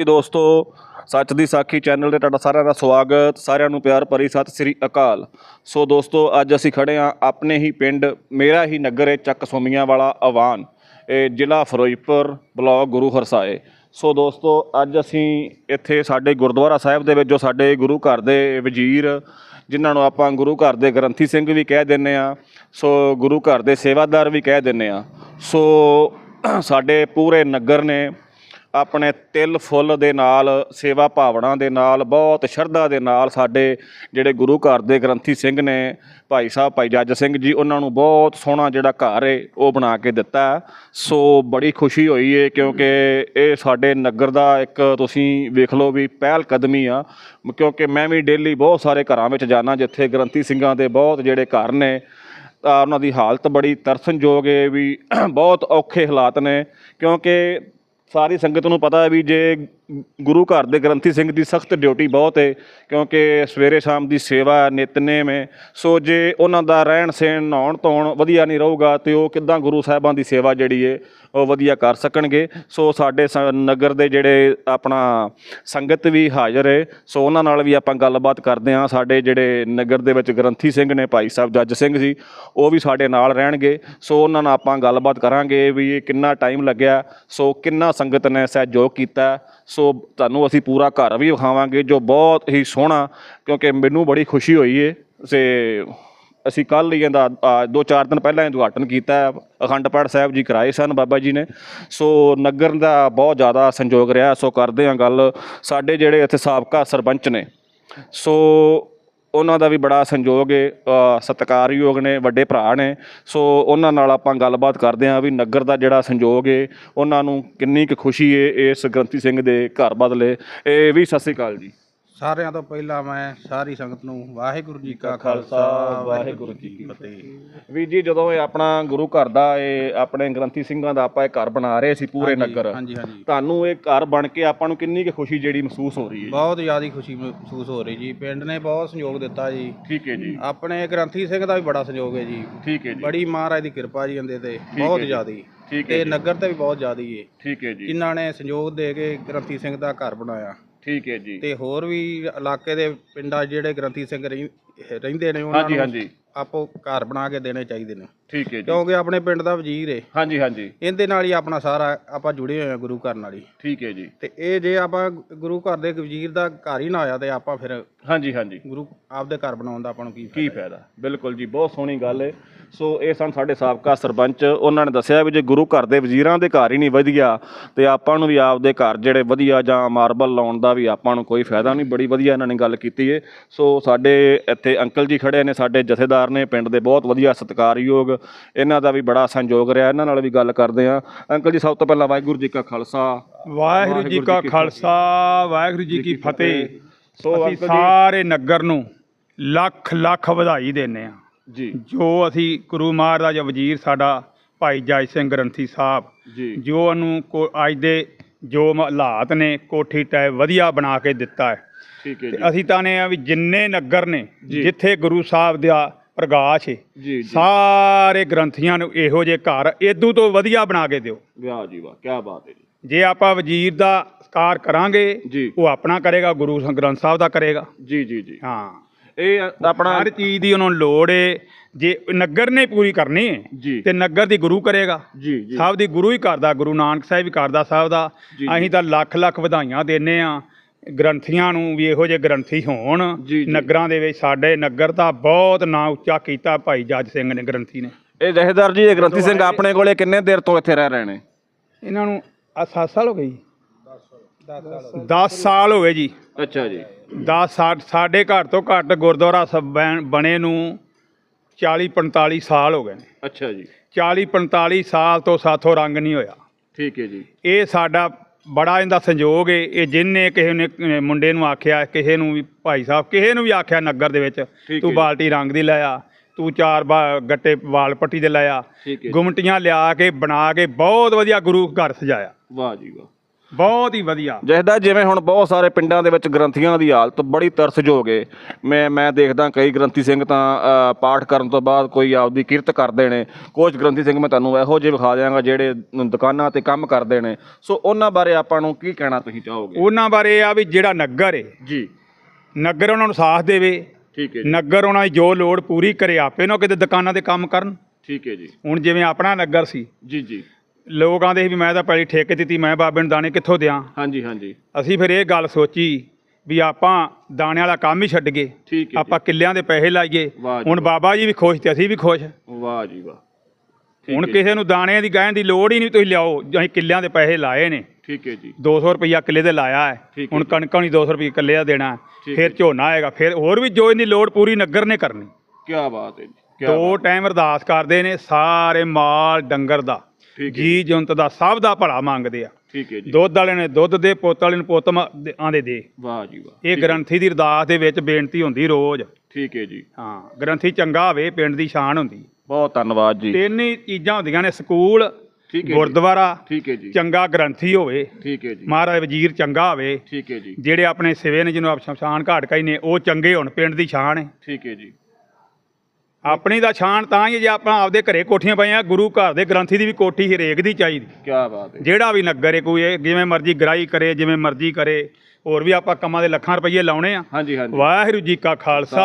ਦੋਸਤੋ, ਸੱਚ ਦੀ ਸਾਖੀ ਚੈਨਲ ਤੇ ਤੁਹਾਡਾ ਸਾਰਿਆਂ ਦਾ ਸਵਾਗਤ, ਸਾਰਿਆਂ ਨੂੰ ਪਿਆਰ ਭਰੀ ਸਤਿ ਸ੍ਰੀ ਅਕਾਲ। ਸੋ ਦੋਸਤੋ, ਅੱਜ ਅਸੀਂ ਖੜੇ ਆ ਆਪਣੇ ਹੀ ਪਿੰਡ, ਮੇਰਾ ਹੀ ਨਗਰ ਹੈ ਚੱਕ ਸੋਮੀਆਂ ਵਾਲਾ ਆਵਾਨ, ਇਹ ਜ਼ਿਲ੍ਹਾ ਫਿਰੋਜ਼ਪੁਰ, ਬਲਾਕ ਗੁਰੂ ਹਰਸਾਏ। ਸੋ ਦੋਸਤੋ, ਅੱਜ ਅਸੀਂ ਇੱਥੇ ਸਾਡੇ ਗੁਰਦੁਆਰਾ ਸਾਹਿਬ ਦੇ ਵਿੱਚ, ਜੋ ਸਾਡੇ ਗੁਰੂ ਘਰ ਦੇ ਵਜ਼ੀਰ, ਜਿਨ੍ਹਾਂ ਨੂੰ ਆਪਾਂ ਗੁਰੂ ਘਰ ਦੇ ਗ੍ਰੰਥੀ ਸਿੰਘ ਵੀ ਕਹਿ ਦਿੰਨੇ ਆ ਸੋ ਗੁਰੂ ਘਰ ਦੇ ਸੇਵਾਦਾਰ ਵੀ ਕਹਿ ਦਿੰਨੇ ਆ ਸੋ ਸਾਡੇ ਪੂਰੇ ਨਗਰ ਨੇ ਆਪਣੇ ਤਿਲ ਫੁੱਲ ਦੇ ਨਾਲ, ਸੇਵਾ ਭਾਵਨਾ ਦੇ ਨਾਲ, ਬਹੁਤ ਸ਼ਰਧਾ ਦੇ ਨਾਲ ਸਾਡੇ ਜਿਹੜੇ ਗੁਰੂ ਘਰ ਦੇ ਗ੍ਰੰਥੀ ਸਿੰਘ ਨੇ, ਭਾਈ ਸਾਹਿਬ, ਭਾਈ ਜੱਜ ਸਿੰਘ ਜੀ, ਉਹਨਾਂ ਨੂੰ ਬਹੁਤ ਸੋਹਣਾ ਜਿਹੜਾ ਘਰ ਏ, ਉਹ ਬਣਾ ਕੇ ਦਿੱਤਾ। ਸੋ ਬੜੀ ਖੁਸ਼ੀ ਹੋਈ ਏ, ਕਿਉਂਕਿ ਇਹ ਸਾਡੇ ਨਗਰ ਦਾ ਇੱਕ ਤੁਸੀਂ ਵੇਖ ਲਓ ਵੀ ਪਹਿਲ ਕਦਮੀ ਆ। ਕਿਉਂਕਿ ਮੈਂ ਵੀ ਡੇਲੀ ਬਹੁਤ ਸਾਰੇ ਘਰਾਂ ਵਿੱਚ ਜਾਣਾ ਜਿੱਥੇ ਗ੍ਰੰਥੀ ਸਿੰਘਾਂ ਦੇ ਬਹੁਤ ਜਿਹੜੇ ਘਰ ਨੇ, ਤਾਂ ਉਹਨਾਂ ਦੀ ਹਾਲਤ ਬੜੀ ਤਰਸਨਯੋਗ ਹੈ ਵੀ ਬਹੁਤ ਔਖੇ ਹਾਲਾਤ ਨੇ। ਕਿਉਂਕਿ ਸਾਰੀ ਸੰਗਤ ਨੂੰ ਪਤਾ ਵੀ ਜੇ ਗੁਰੂ ਘਰ ਦੇ ਗ੍ਰੰਥੀ ਸਿੰਘ ਦੀ ਸਖਤ ਡਿਊਟੀ ਬਹੁਤ ਹੈ ਕਿਉਂਕਿ ਸਵੇਰੇ ਸ਼ਾਮ ਦੀ ਸੇਵਾ ਹੈ, ਨਿਤਨੇਮ ਹੈ ਸੋ ਜੇ ਉਹਨਾਂ ਦਾ ਰਹਿਣ ਸਹਿਣ ਨਹਾਉਣ ਧੋਣ ਵਧੀਆ ਨਹੀਂ ਰਹੂਗਾ ਤੇ ਉਹ ਕਿੱਦਾਂ ਗੁਰੂ ਸਾਹਿਬਾਂ ਦੀ ਸੇਵਾ ਜਿਹੜੀ ਹੈ ਉਹ ਵਧੀਆ ਕਰ ਸਕਣਗੇ? ਸੋ ਸਾਡੇ ਸ- ਨਗਰ ਦੇ ਜਿਹੜੇ ਆਪਣਾ ਸੰਗਤ ਵੀ ਹਾਜ਼ਰ ਹੈ ਸੋ ਉਹਨਾਂ ਨਾਲ ਵੀ ਆਪਾਂ ਗੱਲਬਾਤ ਕਰਦੇ ਹਾਂ ਸਾਡੇ ਜਿਹੜੇ ਨਗਰ ਦੇ ਵਿੱਚ ਗ੍ਰੰਥੀ ਸਿੰਘ ਨੇ ਭਾਈ ਸਾਹਿਬ ਜੱਜ ਸਿੰਘ ਜੀ ਉਹ ਵੀ ਸਾਡੇ ਨਾਲ ਰਹਿਣਗੇ। ਸੋ ਉਹਨਾਂ ਨਾਲ ਆਪਾਂ ਗੱਲਬਾਤ ਕਰਾਂਗੇ ਵੀ ਇਹ ਕਿੰਨਾ ਟਾਈਮ ਲੱਗਿਆ ਸੋ ਕਿੰਨਾ ਸੰਗਤ ਨੇ ਸਹਿਯੋਗ ਕੀਤਾ। ਸੋ ਤੁਹਾਨੂੰ ਅਸੀਂ ਪੂਰਾ ਘਰ ਵੀ ਵਿਖਾਵਾਂਗੇ ਜੋ ਬਹੁਤ ਹੀ ਸੋਹਣਾ ਕਿਉਂਕਿ ਮੈਨੂੰ ਬੜੀ ਖੁਸ਼ੀ ਹੋਈ ਏ। ਤੇ ਅਸੀਂ ਕੱਲ ਹੀ ਇਹਦਾ ਆ, ਦੋ ਚਾਰ ਦਿਨ ਪਹਿਲਾਂ ਇਹ ਉਦਘਾਟਨ ਕੀਤਾ ਹੈ। ਅਖੰਡ ਪਾਠ ਸਾਹਿਬ ਜੀ ਕਰਾਏ ਸਨ ਬਾਬਾ ਜੀ ਨੇ। ਸੋ ਨਗਰ ਦਾ ਬਹੁਤ ਜ਼ਿਆਦਾ ਸੰਯੋਗ ਰਿਹਾ। ਸੋ ਕਰਦੇ ਹਾਂ ਗੱਲ ਸਾਡੇ ਜਿਹੜੇ ਇੱਥੇ ਸਾਬਕਾ ਸਰਪੰਚ ਨੇ। ਸੋ ਉਹਨਾਂ ਦਾ ਵੀ ਬੜਾ ਸੰਯੋਗ ਹੈ ਸਤਿਕਾਰਯੋਗ ਨੇ, ਵੱਡੇ ਭਰਾ ਨੇ। ਸੋ ਉਹਨਾਂ ਨਾਲ ਆਪਾਂ ਗੱਲਬਾਤ ਕਰਦੇ ਹਾਂ ਵੀ ਨਗਰ ਦਾ ਜਿਹੜਾ ਸੰਯੋਗ ਹੈ ਉਹਨਾਂ ਨੂੰ ਕਿੰਨੀ ਕੁ ਖੁਸ਼ੀ ਹੈ ਇਸ ਗ੍ਰੰਥੀ ਸਿੰਘ ਦੇ ਘਰ ਬਦਲੇ। ਇਹ ਵੀ ਸਤਿ ਸ੍ਰੀ ਅਕਾਲ ਜੀ। ਸਾਰਿਆਂ ਤੋਂ ਪਹਿਲਾਂ ਮੈਂ ਸਾਰੀ ਸੰਗਤ ਨੂੰ ਵਾਹਿਗੁਰੂ ਜੀ ਕਾ ਖਾਲਸਾ ਵਾਹਿਗੁਰੂ ਜੀ ਕੀ ਫਤਿਹ। ਵੀ ਜੀ ਜਦੋਂ ਇਹ ਆਪਣਾ ਗੁਰੂ ਘਰ ਦਾ ਇਹ ਆਪਣੇ ਗ੍ਰੰਥੀ ਸਿੰਘਾਂ ਦਾ ਆਪਾਂ ਇਹ ਘਰ ਬਣਾ ਰਹੇ ਸੀ ਪੂਰੇ ਨਗਰ ਹਾਂਜੀ ਹਾਂਜੀ। ਤੁਹਾਨੂੰ ਇਹ ਘਰ ਬਣ ਕੇ ਆਪਾਂ ਨੂੰ ਕਿੰਨੀ ਕੁ ਖੁਸ਼ੀ ਜਿਹੜੀ ਮਹਿਸੂਸ ਹੋ ਰਹੀ ਹੈ ਬਹੁਤ ਜ਼ਿਆਦਾ ਖੁਸ਼ੀ ਮਹਿਸੂਸ ਹੋ ਰਹੀ ਜੀ। ਪਿੰਡ ਨੇ ਬਹੁਤ ਸਹਿਯੋਗ ਦਿੱਤਾ ਜੀ। ਠੀਕ ਹੈ ਜੀ। ਆਪਣੇ ਗ੍ਰੰਥੀ ਸਿੰਘ ਦਾ ਵੀ ਬੜਾ ਸਹਿਯੋਗ ਹੈ ਜੀ। ਠੀਕ ਹੈ ਜੀ। ਬੜੀ ਮਹਾਰਾਜ ਦੀ ਕਿਰਪਾ ਜੀ ਇਹਦੇ ਤੇ। ਬਹੁਤ ਜ਼ਿਆਦਾ। ਠੀਕ ਹੈ ਤੇ ਨਗਰ ਤੇ ਵੀ ਬਹੁਤ ਜ਼ਿਆਦਾ ਹੈ। ਠੀਕ ਹੈ ਜੀ। ਜਿਨ੍ਹਾਂ ਨੇ ਸਹਿਯੋਗ ਦੇ ਕੇ ਗ੍ਰੰਥੀ ਸਿੰਘ ਦਾ ਘਰ ਬਣਾਇਆ। ਠੀਕ ਹੈ ਜੀ। ਤੇ ਹੋਰ ਵੀ ਇਲਾਕੇ ਦੇ ਪਿੰਡਾਂ 'ਚ ਜਿਹੜੇ ਗ੍ਰੰਥੀ ਸਿੰਘ ਰਹੀ ਰਹਿੰਦੇ ਨੇ ਉਹਨਾਂ ਹਾਂਜੀ ਆਪੋ ਘਰ ਬਣਾ ਕੇ ਦੇਣੇ ਚਾਹੀਦੇ ਨੇ। ਠੀਕ ਹੈ ਜੀ। ਕਿਉਂਕਿ ਆਪਣੇ ਪਿੰਡ ਦਾ ਵਜ਼ੀਰ ਹੈ ਹਾਂਜੀ ਹਾਂਜੀ। ਇਹਦੇ ਨਾਲ ਹੀ ਆਪਣਾ ਸਾਰਾ ਆਪਾਂ ਜੁੜੇ ਹੋਏ ਆ ਗੁਰੂ ਘਰ ਨਾਲ ਹੀ। ਠੀਕ ਹੈ ਜੀ। ਤੇ ਇਹ ਜੇ ਆਪਾਂ ਗੁਰੂ ਘਰ ਦੇ ਵਜ਼ੀਰ ਦਾ ਘਰ ਹੀ ਨਾ ਆਇਆ ਤੇ ਆਪਾਂ ਫਿਰ ਹਾਂਜੀ ਹਾਂਜੀ। ਗੁਰੂ ਆਪਦੇ ਘਰ ਬਣਾਉਣ ਦਾ ਆਪਾਂ ਨੂੰ ਕੀ ਕੀ ਫਾਇਦਾ? ਬਿਲਕੁਲ ਜੀ ਬਹੁਤ ਸੋਹਣੀ ਗੱਲ ਹੈ ਸੋ ਇਹ ਸਨ ਸਾਡੇ ਸਾਬਕਾ ਸਰਪੰਚ। ਉਹਨਾਂ ਨੇ ਦੱਸਿਆ ਵੀ ਜੇ ਗੁਰੂ ਘਰ ਦੇ ਵਜ਼ੀਰਾਂ ਦੇ ਘਰ ਹੀ ਨਹੀਂ ਵਧੀਆ ਤੇ ਆਪਾਂ ਨੂੰ ਵੀ ਆਪਦੇ ਘਰ ਜਿਹੜੇ ਵਧੀਆ ਜਾਂ ਮਾਰਬਲ ਲਾਉਣ ਦਾ ਵੀ ਆਪਾਂ ਨੂੰ ਕੋਈ ਫਾਇਦਾ ਨਹੀਂ। ਬੜੀ ਵਧੀਆ ਇਹਨਾਂ ਨੇ ਗੱਲ ਕੀਤੀ ਹੈ ਸੋ ਸਾਡੇ ਇੱਥੇ ਅੰਕਲ ਜੀ ਖੜੇ ਨੇ ਸਾਡੇ ਜਥੇਦਾਰ ਨੇ ਪਿੰਡ ਦੇ ਬਹੁਤ ਵਧੀਆ ਸਤਿਕਾਰਯੋਗ ਇਹਨਾਂ ਦਾ ਵੀ ਬੜਾ ਸੰਯੋਗ ਰਿਹਾ ਇਹਨਾਂ ਨਾਲ ਵੀ ਗੱਲ ਕਰਦੇ ਆ ਅੰਕਲ ਜੀ ਸਭ ਤੋਂ ਪਹਿਲਾਂ ਵਾਹਿਗੁਰੂ ਜੀ ਕਾ ਖਾਲਸਾ। ਵਾਹਿਗੁਰੂ ਜੀ ਕਾ ਖਾਲਸਾ ਵਾਹਿਗੁਰੂ ਜੀ ਕੀ ਫਤਿਹ। ਸੋ ਅਸੀਂ ਸਾਰੇ ਨਗਰ ਨੂੰ ਲੱਖ ਲੱਖ ਵਧਾਈ ਦਿੰਨੇ ਆ ਜੀ। ਜੋ ਅਸੀਂ ਗੁਰੂ ਮਹਾਰਾਜ ਵਜ਼ੀਰ ਸਾਡਾ ਭਾਈ ਜੈ ਸਿੰਘ ਗ੍ਰੰਥੀ ਸਾਹਿਬ ਜੀ। ਜੋ ਉਹਨੂੰ ਕੋ- ਅੱਜ ਦੇ ਜੋ ਹਾਲਾਤ ਨੇ ਕੋਠੀ ਟਾਈਪ ਵਧੀਆ ਬਣਾ ਕੇ ਦਿੱਤਾ ਹੈ। ਠੀਕ ਹੈ ਤੇ ਜੀ। ਅਸੀਂ ਤਾਨੇ ਆ ਵੀ ਜਿੰਨੇ ਨਗਰ ਨੇ ਜੀ। ਜਿੱਥੇ ਗੁਰੂ ਸਾਹਿਬ ਦਾ ਪ੍ਰਗਾਸ਼ ਹੈ ਜੀ ਜੀ। ਸਾਰੇ ਗ੍ਰੰਥੀਆਂ ਨੂੰ ਇਹੋ ਜਿਹੇ ਘਰ ਇਦੋਂ ਤੋਂ ਵਧੀਆ ਬਣਾ ਕੇ ਦਿਓ। ਵਾਹ ਜੀ ਵਾਹ ਕੀ ਬਾਤ ਹੈ ਜੀ। ਜੇ ਆਪਾਂ ਵਜ਼ੀਰ ਦਾ ਸਤਿਕਾਰ ਕਰਾਂਗੇ ਜੀ। ਉਹ ਆਪਣਾ ਕਰੇਗਾ ਗੁਰੂ ਗ੍ਰੰਥ ਸਾਹਿਬ ਦਾ ਕਰੇਗਾ। ਜੀ ਜੀ ਜੀ। ਹਾਂ। ਇਹ ਆਪਣਾ ਹਰ ਚੀਜ਼ ਦੀ ਉਹਨਾਂ ਨੂੰ ਲੋੜ ਏ। ਜੇ ਨਗਰ ਨੇ ਪੂਰੀ ਕਰਨੀ ਹੈ ਜੀ। ਤੇ ਨਗਰ ਦੀ ਗੁਰੂ ਕਰੇਗਾ। ਜੀ ਜੀ। ਸਭ ਦੀ ਗੁਰੂ ਹੀ ਕਰਦਾ ਗੁਰੂ ਨਾਨਕ ਸਾਹਿਬ ਵੀ ਕਰਦਾ ਸਾਹਿਬ ਦਾ। ਜੀ, ਜੀ। ਅਸੀਂ ਤਾਂ ਲੱਖ ਲੱਖ ਵਧਾਈਆਂ ਦਿੰਨੇ ਆ। ਗ੍ਰੰਥੀਆਂ ਨੂੰ ਵੀ ਇਹੋ ਜਿਹੇ ਗ੍ਰੰਥੀ ਹੋਣ। ਜੀ, ਜੀ। ਨਗਰਾਂ ਦੇ ਵਿੱਚ ਸਾਡੇ ਨਗਰ ਦਾ ਬਹੁਤ ਨਾਂ ਉੱਚਾ ਕੀਤਾ ਭਾਈ ਜੱਜ ਸਿੰਘ ਨੇ ਗ੍ਰੰਥੀ ਨੇ। ਇਹ ਜਹੇਦਾਰ ਜੀ ਇਹ ਗ੍ਰੰਥੀ ਸਿੰਘ ਆਪਣੇ ਕੋਲੇ ਕਿੰਨੇ ਦੇਰ ਤੋਂ ਇੱਥੇ ਰਹਿ ਰਹੇ ਨੇ? ਇਹਨਾਂ ਨੂੰ ਆ 7 ਸਾਲ ਹੋ ਗਏ ਜੀ। 10 ਸਾਲ ਹੋ ਗਏ। ਜੀ। ਅੱਛਾ ਜੀ। 10 ਸਾਡੇ ਘਰ ਤੋਂ ਘੱਟ ਗੁਰਦੁਆਰਾ ਸਾਹਿਬ ਬਣ- ਬਣੇ ਨੂੰ 40 45 ਸਾਲ ਹੋ ਗਏ ਨੇ। ਅੱਛਾ ਜੀ। 40 45 ਸਾਲ ਤੋਂ ਸਾਥੋਂ ਰੰਗ ਨਹੀਂ ਹੋਇਆ। ਠੀਕ ਹੈ ਜੀ। ਇਹ ਸਾਡਾ ਬੜਾ ਇਹਦਾ ਸੰਯੋਗ ਏ ਇਹ ਜਿੰਨੇ ਕਿਸੇ ਨੇ ਅਹ ਮੁੰਡੇ ਨੂੰ ਆਖਿਆ ਕਿਸੇ ਨੂੰ ਵੀ ਭਾਈ ਸਾਹਿਬ ਕਿਸੇ ਨੂੰ ਵੀ ਆਖਿਆ ਨਗਰ ਦੇ ਵਿੱਚ ਤੂੰ। ਬਾਲਟੀ ਰੰਗ ਦੀ ਲਿਆ ਤੂੰ ਚਾਰ ਬਾ- ਗੱਟੇ ਵਾਲ ਪੱਟੀ ਦੇ ਲਿਆ ਠੀਕ ਹੈ ਜੀ। ਗੁਮਟੀਆਂ ਲਿਆ ਕੇ ਬਣਾ ਕੇ ਬਹੁਤ ਵਧੀਆ ਗੁਰੂ ਘਰ ਸਜਾਇਆ ਵਾਹ ਜੀ ਵਾਹ ਬਹੁਤ ਹੀ ਵਧੀਆ। ਜਿਹਦਾ ਜਿਵੇਂ ਹੁਣ ਬਹੁਤ ਸਾਰੇ ਪਿੰਡਾਂ ਦੇ ਵਿੱਚ ਗ੍ਰੰਥੀਆਂ ਦੀ ਹਾਲਤ ਬੜੀ ਤਰਸਯੋਗ ਏ। ਮੈਂ ਮੈਂ ਦੇਖਦਾ ਕਈ ਗ੍ਰੰਥੀ ਸਿੰਘ ਤਾਂ ਅ, ਪਾਠ ਕਰਨ ਤੋਂ ਬਾਅਦ ਕੋਈ ਆਪਦੀ ਕਿਰਤ ਕਰਦੇ ਨੇ। ਕੁਝ ਗ੍ਰੰਥੀ ਸਿੰਘ ਮੈਂ ਤੁਹਾਨੂੰ ਇਹੋ ਜਿਹੇ ਵਿਖਾ ਦਿਆਂਗਾ ਜਿਹੜੇ ਦੁਕਾਨਾਂ ਤੇ ਕੰਮ ਕਰਦੇ ਨੇ। ਸੋ ਉਹਨਾਂ ਬਾਰੇ ਆਪਾਂ ਨੂੰ ਕੀ ਕਹਿਣਾ ਤੁਸੀਂ ਚਾਹੋਗੇ? ਉਹਨਾਂ ਬਾਰੇ ਇਹ ਆ ਵੀ ਜਿਹੜਾ ਨਗਰ ਏ। ਜੀ। ਨਗਰ ਉਹਨਾਂ ਨੂੰ ਸਾਥ ਦੇਵੇ। ਠੀਕ ਹੈ ਜੀ। ਨਗਰ ਉਹਨਾਂ ਦੀ ਜੋ ਲੋੜ ਪੂਰੀ ਕਰੇ ਆਪੇ ਨਾ ਕਿਤੇ ਦੁਕਾਨਾਂ ਤੇ ਕੰਮ ਕਰਨ। ਠੀਕ ਹੈ ਜੀ। ਹੁਣ ਜਿਵੇਂ ਆਪਣਾ ਨਗਰ ਸੀ। ਜੀ ਜੀ। ਲੋਕ ਆਂਦੇ ਸੀ ਵੀ ਮੈਂ ਤਾਂ ਪਹਿਲੀ ਠੇਕੇ ਦਿੱਤੀ ਮੈਂ ਬਾਬੇ ਨੂੰ ਦਾਣੇ ਕਿੱਥੋਂ ਦਿਆਂ? ਹਾਂਜੀ ਹਾਂਜੀ। ਅਸੀਂ ਫਿਰ ਇਹ ਗੱਲ ਸੋਚੀ ਵੀ ਆਪਾਂ ਦਾਣੇ ਵਾਲਾ ਕੰਮ ਹੀ ਛੱਡ ਗਏ। ਠੀਕ ਹੈ ਆਪਾਂ ਕਿੱਲਿਆਂ ਦੇ ਪੈਸੇ ਲਾਈਏ। ਵਾਹ ਜੀ ਹੁਣ ਬਾਬਾ ਜੀ ਵੀ ਖੁਸ਼ ਤੇ ਅਸੀਂ ਵੀ ਖੁਸ਼। ਵਾਹ ਜੀ ਵਾਹ। ਠੀਕ ਹੁਣ ਹੈ ਕਿਸੇ ਨੂੰ ਦਾਣੇ ਦੀ ਗਹਿਣ ਦੀ ਲੋੜ ਹੀ ਨਹੀਂ ਤੁਸੀਂ ਲਿਆਓ। ਅਸੀਂ ਕਿੱਲਿਆਂ ਦੇ ਪੈਸੇ ਲਾਏ ਨੇ। ਠੀਕ ਹੈ ਜੀ। 200 ਰੁਪਈਆ ਕਿੱਲੇ ਦੇ ਲਾਇਆ ਹੈ। ਠੀਕ ਹੈ ਹੁਣ ਜੀ। ਕਣਕਾਂ ਨਹੀਂ 200 ਰੁਪਏ ਕਿੱਲੇ ਦਾ ਦੇਣਾ ਹੈ। ਠੀਕ ਫਿਰ। ਝੋਨਾ ਆਏਗਾ। ਫਿਰ ਹੋਰ ਵੀ ਜੋ ਇਹਦੀ ਲੋੜ ਪੂਰੀ ਨਗਰ ਨੇ ਕਰਨੀ। ਕੀ ਬਾਤ ਹੈ ਜੀ ਕੀ ਦੋ ਟਾਈਮ ਅਰਦਾਸ ਕਰਦੇ ਨੇ ਸਾਰੇ ਮਾਲ ਡੰਗਰ ਦਾ। ਜੀ ਜੰਤ ਦਾ ਸਭ ਦਾ ਭਲਾ ਮੰਗਦੇ ਆ। ਠੀਕ ਹੈ ਜੀ। ਦੁੱਧ ਵਾਲੇ ਨੇ ਦੁੱਧ ਦੇ ਪੁੱਤ ਵਾਲੇ ਨੂੰ ਪੁੱਤ ਆਂਦੇ ਦੇ ਵਾਹ ਜੀ ਵਾਹ। ਇਹ ਗ੍ਰੰਥੀ ਦੀ ਅਰਦਾਸ ਦੇ ਵਿੱਚ ਬੇਨਤੀ ਹੁੰਦੀ ਰੋਜ਼। ਠੀਕ ਹੈ ਜੀ। ਹਾਂ ਗ੍ਰੰਥੀ ਚੰਗਾ ਹੋਵੇ ਪਿੰਡ ਦੀ ਸ਼ਾਨ ਹੁੰਦੀ। ਬਹੁਤ ਧੰਨਵਾਦ ਜੀ। ਤਿੰਨ ਹੀ ਚੀਜ਼ਾਂ ਹੁੰਦੀਆਂ ਨੇ ਸਕੂਲ ਠੀਕ ਹੈ ਜੀ। ਗੁਰਦੁਆਰਾ ਠੀਕ ਹੈ ਜੀ। ਚੰਗਾ ਗ੍ਰੰਥੀ ਹੋਵੇ। ਠੀਕ ਹੈ ਜੀ। ਮਹਾਰਾਜ ਵਜ਼ੀਰ ਚੰਗਾ ਹੋਵੇ। ਠੀਕ ਹੈ ਜੀ। ਜਿਹੜੇ ਆਪਣੇ ਸਿਵੇ ਨੇ ਜਿਹਨੂੰ ਆਪ ਸ਼ਮਸ਼ਾਨ ਘਾਟ ਕਹੀ ਨੇ ਉਹ ਚੰਗੇ ਹੋਣ ਪਿੰਡ ਦੀ ਸ਼ਾਨ ਹੈ। ਠੀਕ ਹੈ ਜੀ। ਆਪਣੀ ਦਾ ਸ਼ਾਨ ਤਾਂ ਹੀ ਹੈ ਜੇ ਆਪਾਂ ਆਪਦੇ ਘਰੇ ਕੋਠੀਆਂ ਪਾਈਆਂ ਗੁਰੂ ਘਰ ਦੇ ਗ੍ਰੰਥੀ ਦੀ ਵੀ ਕੋਠੀ ਹਰੇਕ ਦੀ ਚਾਹੀਦੀ। ਕੀ ਬਾਤ ਹੈ। ਜਿਹੜਾ ਵੀ ਨਗਰ ਹੈ ਕੋਈ ਇਹ ਜਿਵੇਂ ਮਰਜ਼ੀ ਗ੍ਰਾਈ ਕਰੇ ਜਿਵੇਂ ਮਰਜ਼ੀ ਕਰੇ। ਹੋਰ ਵੀ ਆਪਾਂ ਕੰਮਾਂ ਦੇ ਲੱਖਾਂ ਰੁਪਏ ਲਾਉਣੇ ਆ। ਹਾਂਜੀ ਹਾਂਜੀ। ਵਾਹਿਗੁਰੂ ਜੀ ਕਾ ਖਾਲਸਾ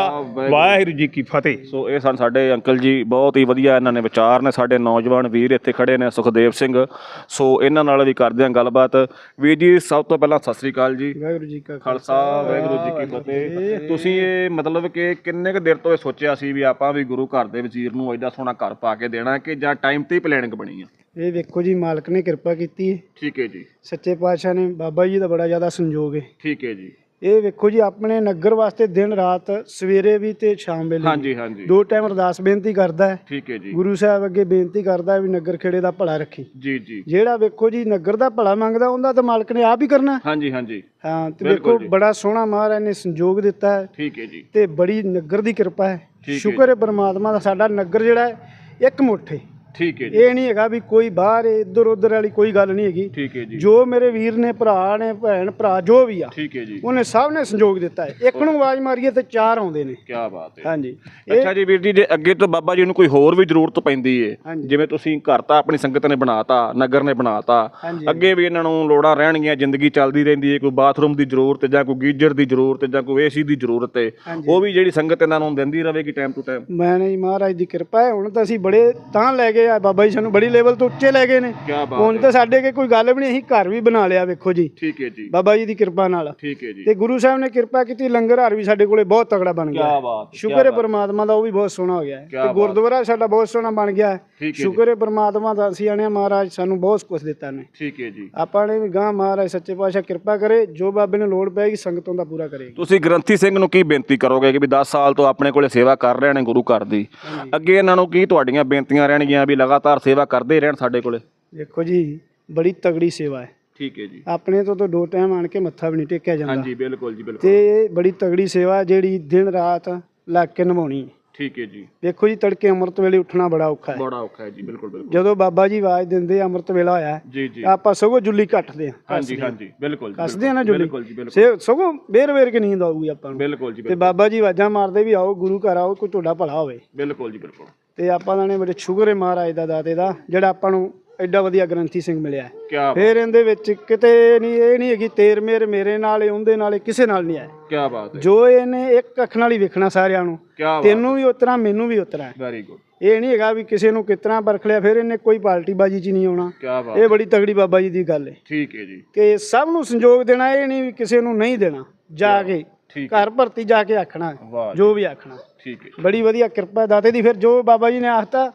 ਵਾਹਿਗੁਰੂ। ਜੀ ਕੀ ਫਤਿਹ। ਸੋ ਇਹ ਸਨ ਸਾਡੇ ਅੰਕਲ ਜੀ ਬਹੁਤ ਹੀ ਵਧੀਆ ਇਹਨਾਂ ਨੇ ਵਿਚਾਰ ਨੇ ਸਾਡੇ ਨੌਜਵਾਨ ਵੀਰ ਇੱਥੇ ਖੜੇ ਨੇ ਸੁਖਦੇਵ ਸਿੰਘ। ਸੋ ਇਹਨਾਂ ਨਾਲ ਵੀ ਕਰਦੇ ਹਾਂ ਗੱਲਬਾਤ। ਵੀਰ ਜੀ ਸਭ ਤੋਂ ਪਹਿਲਾਂ ਸਤਿ ਸ੍ਰੀ ਅਕਾਲ ਜੀ। ਵਾਹਿਗੁਰੂ ਜੀ ਕਾ ਖਾਲਸਾ ਵਾਹਿਗੁਰੂ ਜੀ ਕੀ ਫਤਿਹ। ਤੁਸੀਂ ਇਹ ਮਤਲਬ ਕਿ ਕਿੰਨੇ ਕੁ ਦੇਰ ਤੋਂ ਇਹ ਸੋਚਿਆ ਸੀ ਵੀ ਆਪਾਂ ਵੀ ਗੁਰੂ ਘਰ ਦੇ ਵਜ਼ੀਰ ਨੂੰ ਐਡਾ ਸੋਹਣਾ ਘਰ ਪਾ ਕੇ ਦੇਣਾ ਕਿ ਜਾਂ ਟਾਈਮ ਤੇ ਹੀ ਪਲੈਨਿੰਗ ਬਣੀ ਆ? ਇਹ ਵੇਖੋ ਜੀ ਮਾਲਕ ਨੇ ਕਿਰਪਾ ਕੀਤੀ ਹੈ। ਠੀਕ ਹੈ ਜੀ। ਸੱਚੇ ਪਾਤਸ਼ਾਹ ਨੇ ਬਾਬਾ ਜੀ ਦਾ ਬੜਾ ਜ਼ਿਆਦਾ ਸੰਯੋਗ ਹੈ। ਠੀਕ ਹੈ ਜੀ। ਇਹ ਵੇਖੋ ਜੀ ਆਪਣੇ ਨਗਰ ਵਾਸਤੇ ਦਿਨ ਰਾਤ ਸਵੇਰੇ ਵੀ ਤੇ ਸ਼ਾਮ ਵੇਲੇ। ਹਾਂਜੀ ਹਾਂਜੀ। ਦੋ ਟਾਈਮ ਅਰਦਾਸ ਬੇਨਤੀ ਕਰਦਾ ਹੈ। ਠੀਕ ਹੈ ਜੀ। ਗੁਰੂ ਸਾਹਿਬ ਅੱਗੇ ਬੇਨਤੀ ਕਰਦਾ ਹੈ ਵੀ ਨਗਰ ਖੇੜੇ ਦਾ ਭਲਾ ਰੱਖੀ। ਜੀ ਜੀ। ਜਿਹੜਾ ਵੇਖੋ ਜੀ ਨਗਰ ਦਾ ਭਲਾ ਮੰਗਦਾ ਉਹਦਾ ਤਾਂ ਮਾਲਕ ਨੇ ਆਪ ਹੀ ਕਰਨਾ। ਹਾਂਜੀ ਹਾਂਜੀ। ਹਾਂ ਤੇ ਵੇਖੋ। ਬੜਾ ਸੋਹਣਾ ਮਹਾਰਾਜ ਨੇ ਸੰਯੋਗ ਦਿੱਤਾ ਹੈ। ਠੀਕ ਹੈ ਜੀ। ਤੇ ਬੜੀ ਨਗਰ ਦੀ ਕਿਰਪਾ ਹੈ। ਸ਼ੁਕਰ ਹੈ ਪਰਮਾਤਮਾ ਦਾ ਸਾਡਾ ਨਗਰ ਜਿਹੜਾ ਹੈ ਇੱਕ ਮੁੱਠ ਹੈ। ਠੀਕ ਹੈ ਜੀ। ਇਹ ਨਹੀਂ ਹੈਗਾ ਵੀ ਕੋਈ ਬਾਹਰ ਇੱਧਰ ਉੱਧਰ ਵਾਲੀ ਕੋਈ ਗੱਲ ਨਹੀਂ ਹੈਗੀ। ਠੀਕ ਹੈ ਜੀ। ਜੋ ਮੇਰੇ ਵੀਰ ਨੇ ਭਰਾ ਨੇ ਭੈਣ ਭਰਾ ਜੋ ਵੀ ਆ ਠੀਕ ਹੈ ਜੀ। ਉਹਨੇ ਸਭ ਨੇ ਸੰਯੋਗ ਦਿੱਤਾ ਹੈ। ਇੱਕ ਨੂੰ ਆਵਾਜ਼ ਮਾਰੀਏ ਤੇ ਚਾਰ ਆਉਂਦੇ ਨੇ। ਕੀ ਬਾਤ ਹੈ। ਹਾਂਜੀ। ਅੱਛਾ ਜੀ ਵੀਰ ਜੀ ਜੇ ਅੱਗੇ ਤੋਂ ਬਾਬਾ ਜੀ ਨੂੰ ਕੋਈ ਹੋਰ ਵੀ ਜ਼ਰੂਰਤ ਪੈਂਦੀ ਏ। ਜਿਵੇਂ ਤੁਸੀਂ ਘਰ ਤਾਂ ਆਪਣੀ ਸੰਗਤ ਨੇ ਬਣਾਤਾ ਨਗਰ ਨੇ ਬਣਾਤਾ। ਅੱਗੇ ਵੀ ਇਹਨਾਂ ਨੂੰ ਲੋੜਾਂ ਰਹਿਣਗੀਆਂ ਜ਼ਿੰਦਗੀ ਚੱਲਦੀ ਰਹਿੰਦੀ ਏ ਕੋਈ ਬਾਥਰੂਮ ਦੀ ਜ਼ਰੂਰਤ ਜਾਂ ਕੋਈ ਗੀਜ਼ਰ ਦੀ ਜ਼ਰੂਰਤ ਜਾਂ ਕੋਈ ਏਸੀ ਦੀ ਜ਼ਰੂਰਤ ਏ। ਉਹ ਵੀ ਜਿਹੜੀ ਸੰਗਤ ਇਹਨਾਂ ਨੂੰ ਦਿੰਦੀ ਰਹੇਗੀ ਟਾਈਮ ਟੂ ਟਾਈਮ ਮੈਂ ਨਹੀਂ ਮਹਾਰਾਜ ਦੀ ਕਿਰਪਾ ਹੈ ਹੁਣ ਤਾਂ ਅਸੀਂ ਬੜੇ ਤਾਂ ਲੈ ਗਏ ਆ ਬਾਬਾ ਜੀ ਸਾਨੂੰ ਬੜੀ ਲੈਵਲ ਤੋਂ ਉੱਚੇ ਲੈ ਗਏ ਨੇ। ਕੀ ਬਾਤ ਹੁਣ ਹੈ। ਤਾਂ ਸਾਡੇ ਕੇ ਕੋਈ ਗੱਲ ਵੀ ਨਹੀਂ ਅਸੀਂ ਘਰ ਵੀ ਬਣਾ ਲਿਆ ਵੇਖੋ ਜੀ। ਠੀਕ ਹੈ ਜੀ। ਬਾਬਾ ਜੀ ਦੀ ਕਿਰਪਾ ਨਾਲ। ਠੀਕ ਹੈ ਜੀ। ਤੇ ਗੁਰੂ ਸਾਹਿਬ ਨੇ ਕਿਰਪਾ ਕੀਤੀ ਲੰਗਰ ਹਾਰ ਵੀ ਸਾਡੇ ਕੋਲੇ ਬਹੁਤ ਤਗੜਾ ਬਣ ਗਿਆ। ਹੈ। ਬਾਤ ਸ਼ੁਕਰ ਹੈ ਪਰਮਾਤਮਾ ਦਾ ਉਹ ਵੀ ਬਹੁਤ ਸੋਹਣਾ ਹੋ ਗਿਆ ਹੈ। ਕਿਆ ਤੇ ਬਾਤ। ਗੁਰਦੁਆਰਾ ਸਾਡਾ ਬਹੁਤ ਸੋਹਣਾ ਬਣ ਗਿਆ ਹੈ। ਠੀਕ ਹੈ ਸ਼ੁਕਰ ਹੈ ਪਰਮਾਤਮਾ ਦਾ ਅਸੀਂ ਆਣਿਆ ਮਹਾਰਾਜ ਸਾਨੂੰ ਬਹੁਤ ਕੁਝ ਦਿੱਤਾ ਨੇ। ਠੀਕ ਹੈ ਜੀ। ਆਪਾਂ ਨੇ ਵੀ ਗਾਂ ਮਹਾਰਾਜ ਸੱਚੇ ਪਾਤਸ਼ਾਹ ਕਿਰਪਾ ਕਰੇ ਜੋ ਬਾਬੇ ਨੂੰ ਲੋੜ ਪਏਗੀ ਸੰਗਤੋਂ ਦਾ ਪੂਰਾ ਕਰੇਗੀ। ਤੁਸੀਂ ਗ੍ਰੰਥੀ ਸਿੰਘ ਨੂੰ ਕੀ ਬੇਨਤੀ ਕਰੋਗੇ ਕਿ ਵੀ 10 ਸਾਲ ਤੋਂ ਆਪਣੇ ਕੋਲੇ ਸੇਵਾ ਕਰ ਰਹੇ ਨੇ ਗੁਰੂ ਘਰ ਦੀ? ਅੱਗੇ ਇਹਨਾਂ ਨੂੰ ਕੀ ਤੁਹਾਡੀਆਂ ਬੇਨਤੀਆਂ ਰਹਿਣਗੀਆਂ ਵੀ ਲਗਾਤਾਰ ਸੇਵਾ ਕਰਦੇ ਰਹਿਣ ਸਾਡੇ ਕੋਲੇ? ਦੇਖੋ ਜੀ ਬੜੀ ਤਗੜੀ ਸੇਵਾ ਹੈ। ਠੀਕ ਹੈ ਜੀ। ਆਪਣੇ ਤੋਂ ਤਾਂ ਦੋ ਟਾਈਮ ਆਣ ਕੇ ਮੱਥਾ ਵੀ ਨਹੀਂ ਟੇਕਿਆ ਜਾਂਦਾ। ਹਾਂਜੀ ਬਿਲਕੁਲ ਜੀ ਬਿਲਕੁਲ। ਤੇ ਬੜੀ ਤਗੜੀ ਸੇਵਾ ਹੈ ਜਿਹੜੀ ਦਿਨ ਰਾਤ ਲੱਗ ਕੇ ਨਿਭਾਉਣੀ ਹੈ। ਠੀਕ ਹੈ ਜੀ। ਦੇਖੋ ਜੀ ਤੜਕੇ ਅੰਮ੍ਰਿਤ ਵੇਲੇ ਉੱਠਣਾ ਬੜਾ ਔਖਾ ਹੈ। ਬੜਾ ਔਖਾ ਹੈ ਜੀ ਬਿਲਕੁਲ ਬਿਲਕੁਲ। ਜਦੋਂ ਬਾਬਾ ਜੀ ਆਵਾਜ਼ ਦਿੰਦੇ ਆ, ਅੰਮ੍ਰਿਤ ਵੇਲਾ ਹੋਇਆ ਹੈ, ਜੀ ਜੀ। ਆਪਾਂ ਸਗੋਂ ਜੁੱਲੀ ਕੱਟਦੇ ਆ ਹਾਂਜੀ ਹਾਂਜੀ ਬਿਲਕੁਲ ਜੀ, ਕੱਸਦੇ ਆ ਨਾ ਜੁੱਲੀ। ਬਿਲਕੁਲ ਜੀ ਬਿਲਕੁਲ। ਸੇ ਸਗੋਂ ਬੇਰ ਵੇਰ ਕੇ ਨੀਂਦ ਆਊਗੀ ਆਪਾਂ ਨੂੰ। ਬਿਲਕੁਲ ਜੀ ਤੇ ਬਾਬਾ ਜੀ ਆਵਾਜ਼ਾਂ ਮਾਰਦੇ ਵੀ ਆਓ ਗੁਰੂ ਘਰ ਆਓ ਕੋਈ ਤੁਹਾਡਾ ਭਲਾ ਹੋਵੇ। ਬਿਲਕੁਲ ਜੀ ਬਿਲਕੁਲ। ਤੇ ਆਪਾਂ ਦਾ ਨੇ ਬੜੇ ਸ਼ੁਕਰ ਹੈ ਮਹਾਰਾਜ ਦਾ ਦਾਤੇ ਦਾ ਜਿਹੜਾ ਆਪਾਂ ਨੂੰ ਐਡਾ ਵਧੀਆ ਗ੍ਰੰਥੀ ਸਿੰਘ ਮਿਲਿਆ ਹੈ। ਕੀ ਫੇਰ ਇਹਦੇ ਵਿੱਚ ਕਿਤੇ ਨਹੀਂ ਇਹ ਨਹੀਂ ਹੈਗੀ ਤੇਰ ਮੇਰ ਮੇਰੇ ਨਾਲ ਉਹਦੇ ਨਾਲ ਕਿਸੇ ਨਾਲ ਨਹੀਂ ਆਇਆ। ਕੀ ਬਾਤ ਹੈ। ਜੋ ਇਹਨੇ ਇੱਕ ਅੱਖ ਨਾਲ ਹੀ ਵੇਖਣਾ ਸਾਰਿਆਂ ਨੂੰ ਕੀ ਬਾਤ। ਤੈਨੂੰ ਵੀ ਉਤਰਾ ਮੈਨੂੰ ਵੀ ਉਤਰਾ ਵੈਰੀ ਗੁੱਡ ਇਹ ਨਹੀਂ ਹੈਗਾ ਵੀ ਕਿਸੇ ਨੂੰ ਕਿਤਨਾ ਪਰਖ ਲਿਆ ਫਿਰ ਇਹਨੇ ਕੋਈ ਪਾਲਟੀ ਬਾਜੀ 'ਚ ਨਹੀਂ ਆਉਣਾ। ਕੀ ਬਾਤ ਇਹ ਬੜੀ ਤਗੜੀ ਬਾਬਾ ਜੀ ਦੀ ਗੱਲ ਹੈ। ਠੀਕ ਹੈ ਜੀ। ਕਿ ਸਭ ਨੂੰ ਸੰਯੋਗ ਦੇਣਾ ਇਹ ਨਹੀਂ ਵੀ ਕਿਸੇ ਨੂੰ ਨਹੀਂ ਦੇਣਾ ਜਾ ਕੇ ਠੀਕ ਘਰ ਭਰਤੀ ਜਾ ਕੇ ਆਖਣਾ ਵਾਹ ਜੀ, ਜੋ ਵੀ ਆਖਣਾ। ਠੀਕ ਹੈ। ਬੜੀ ਵਧੀਆ ਕਿਰਪਾ ਦਾਤੇ ਦੀ। ਫਿਰ ਜੋ ਬਾਬਾ ਜੀ ਨੇ ਆਖਤਾ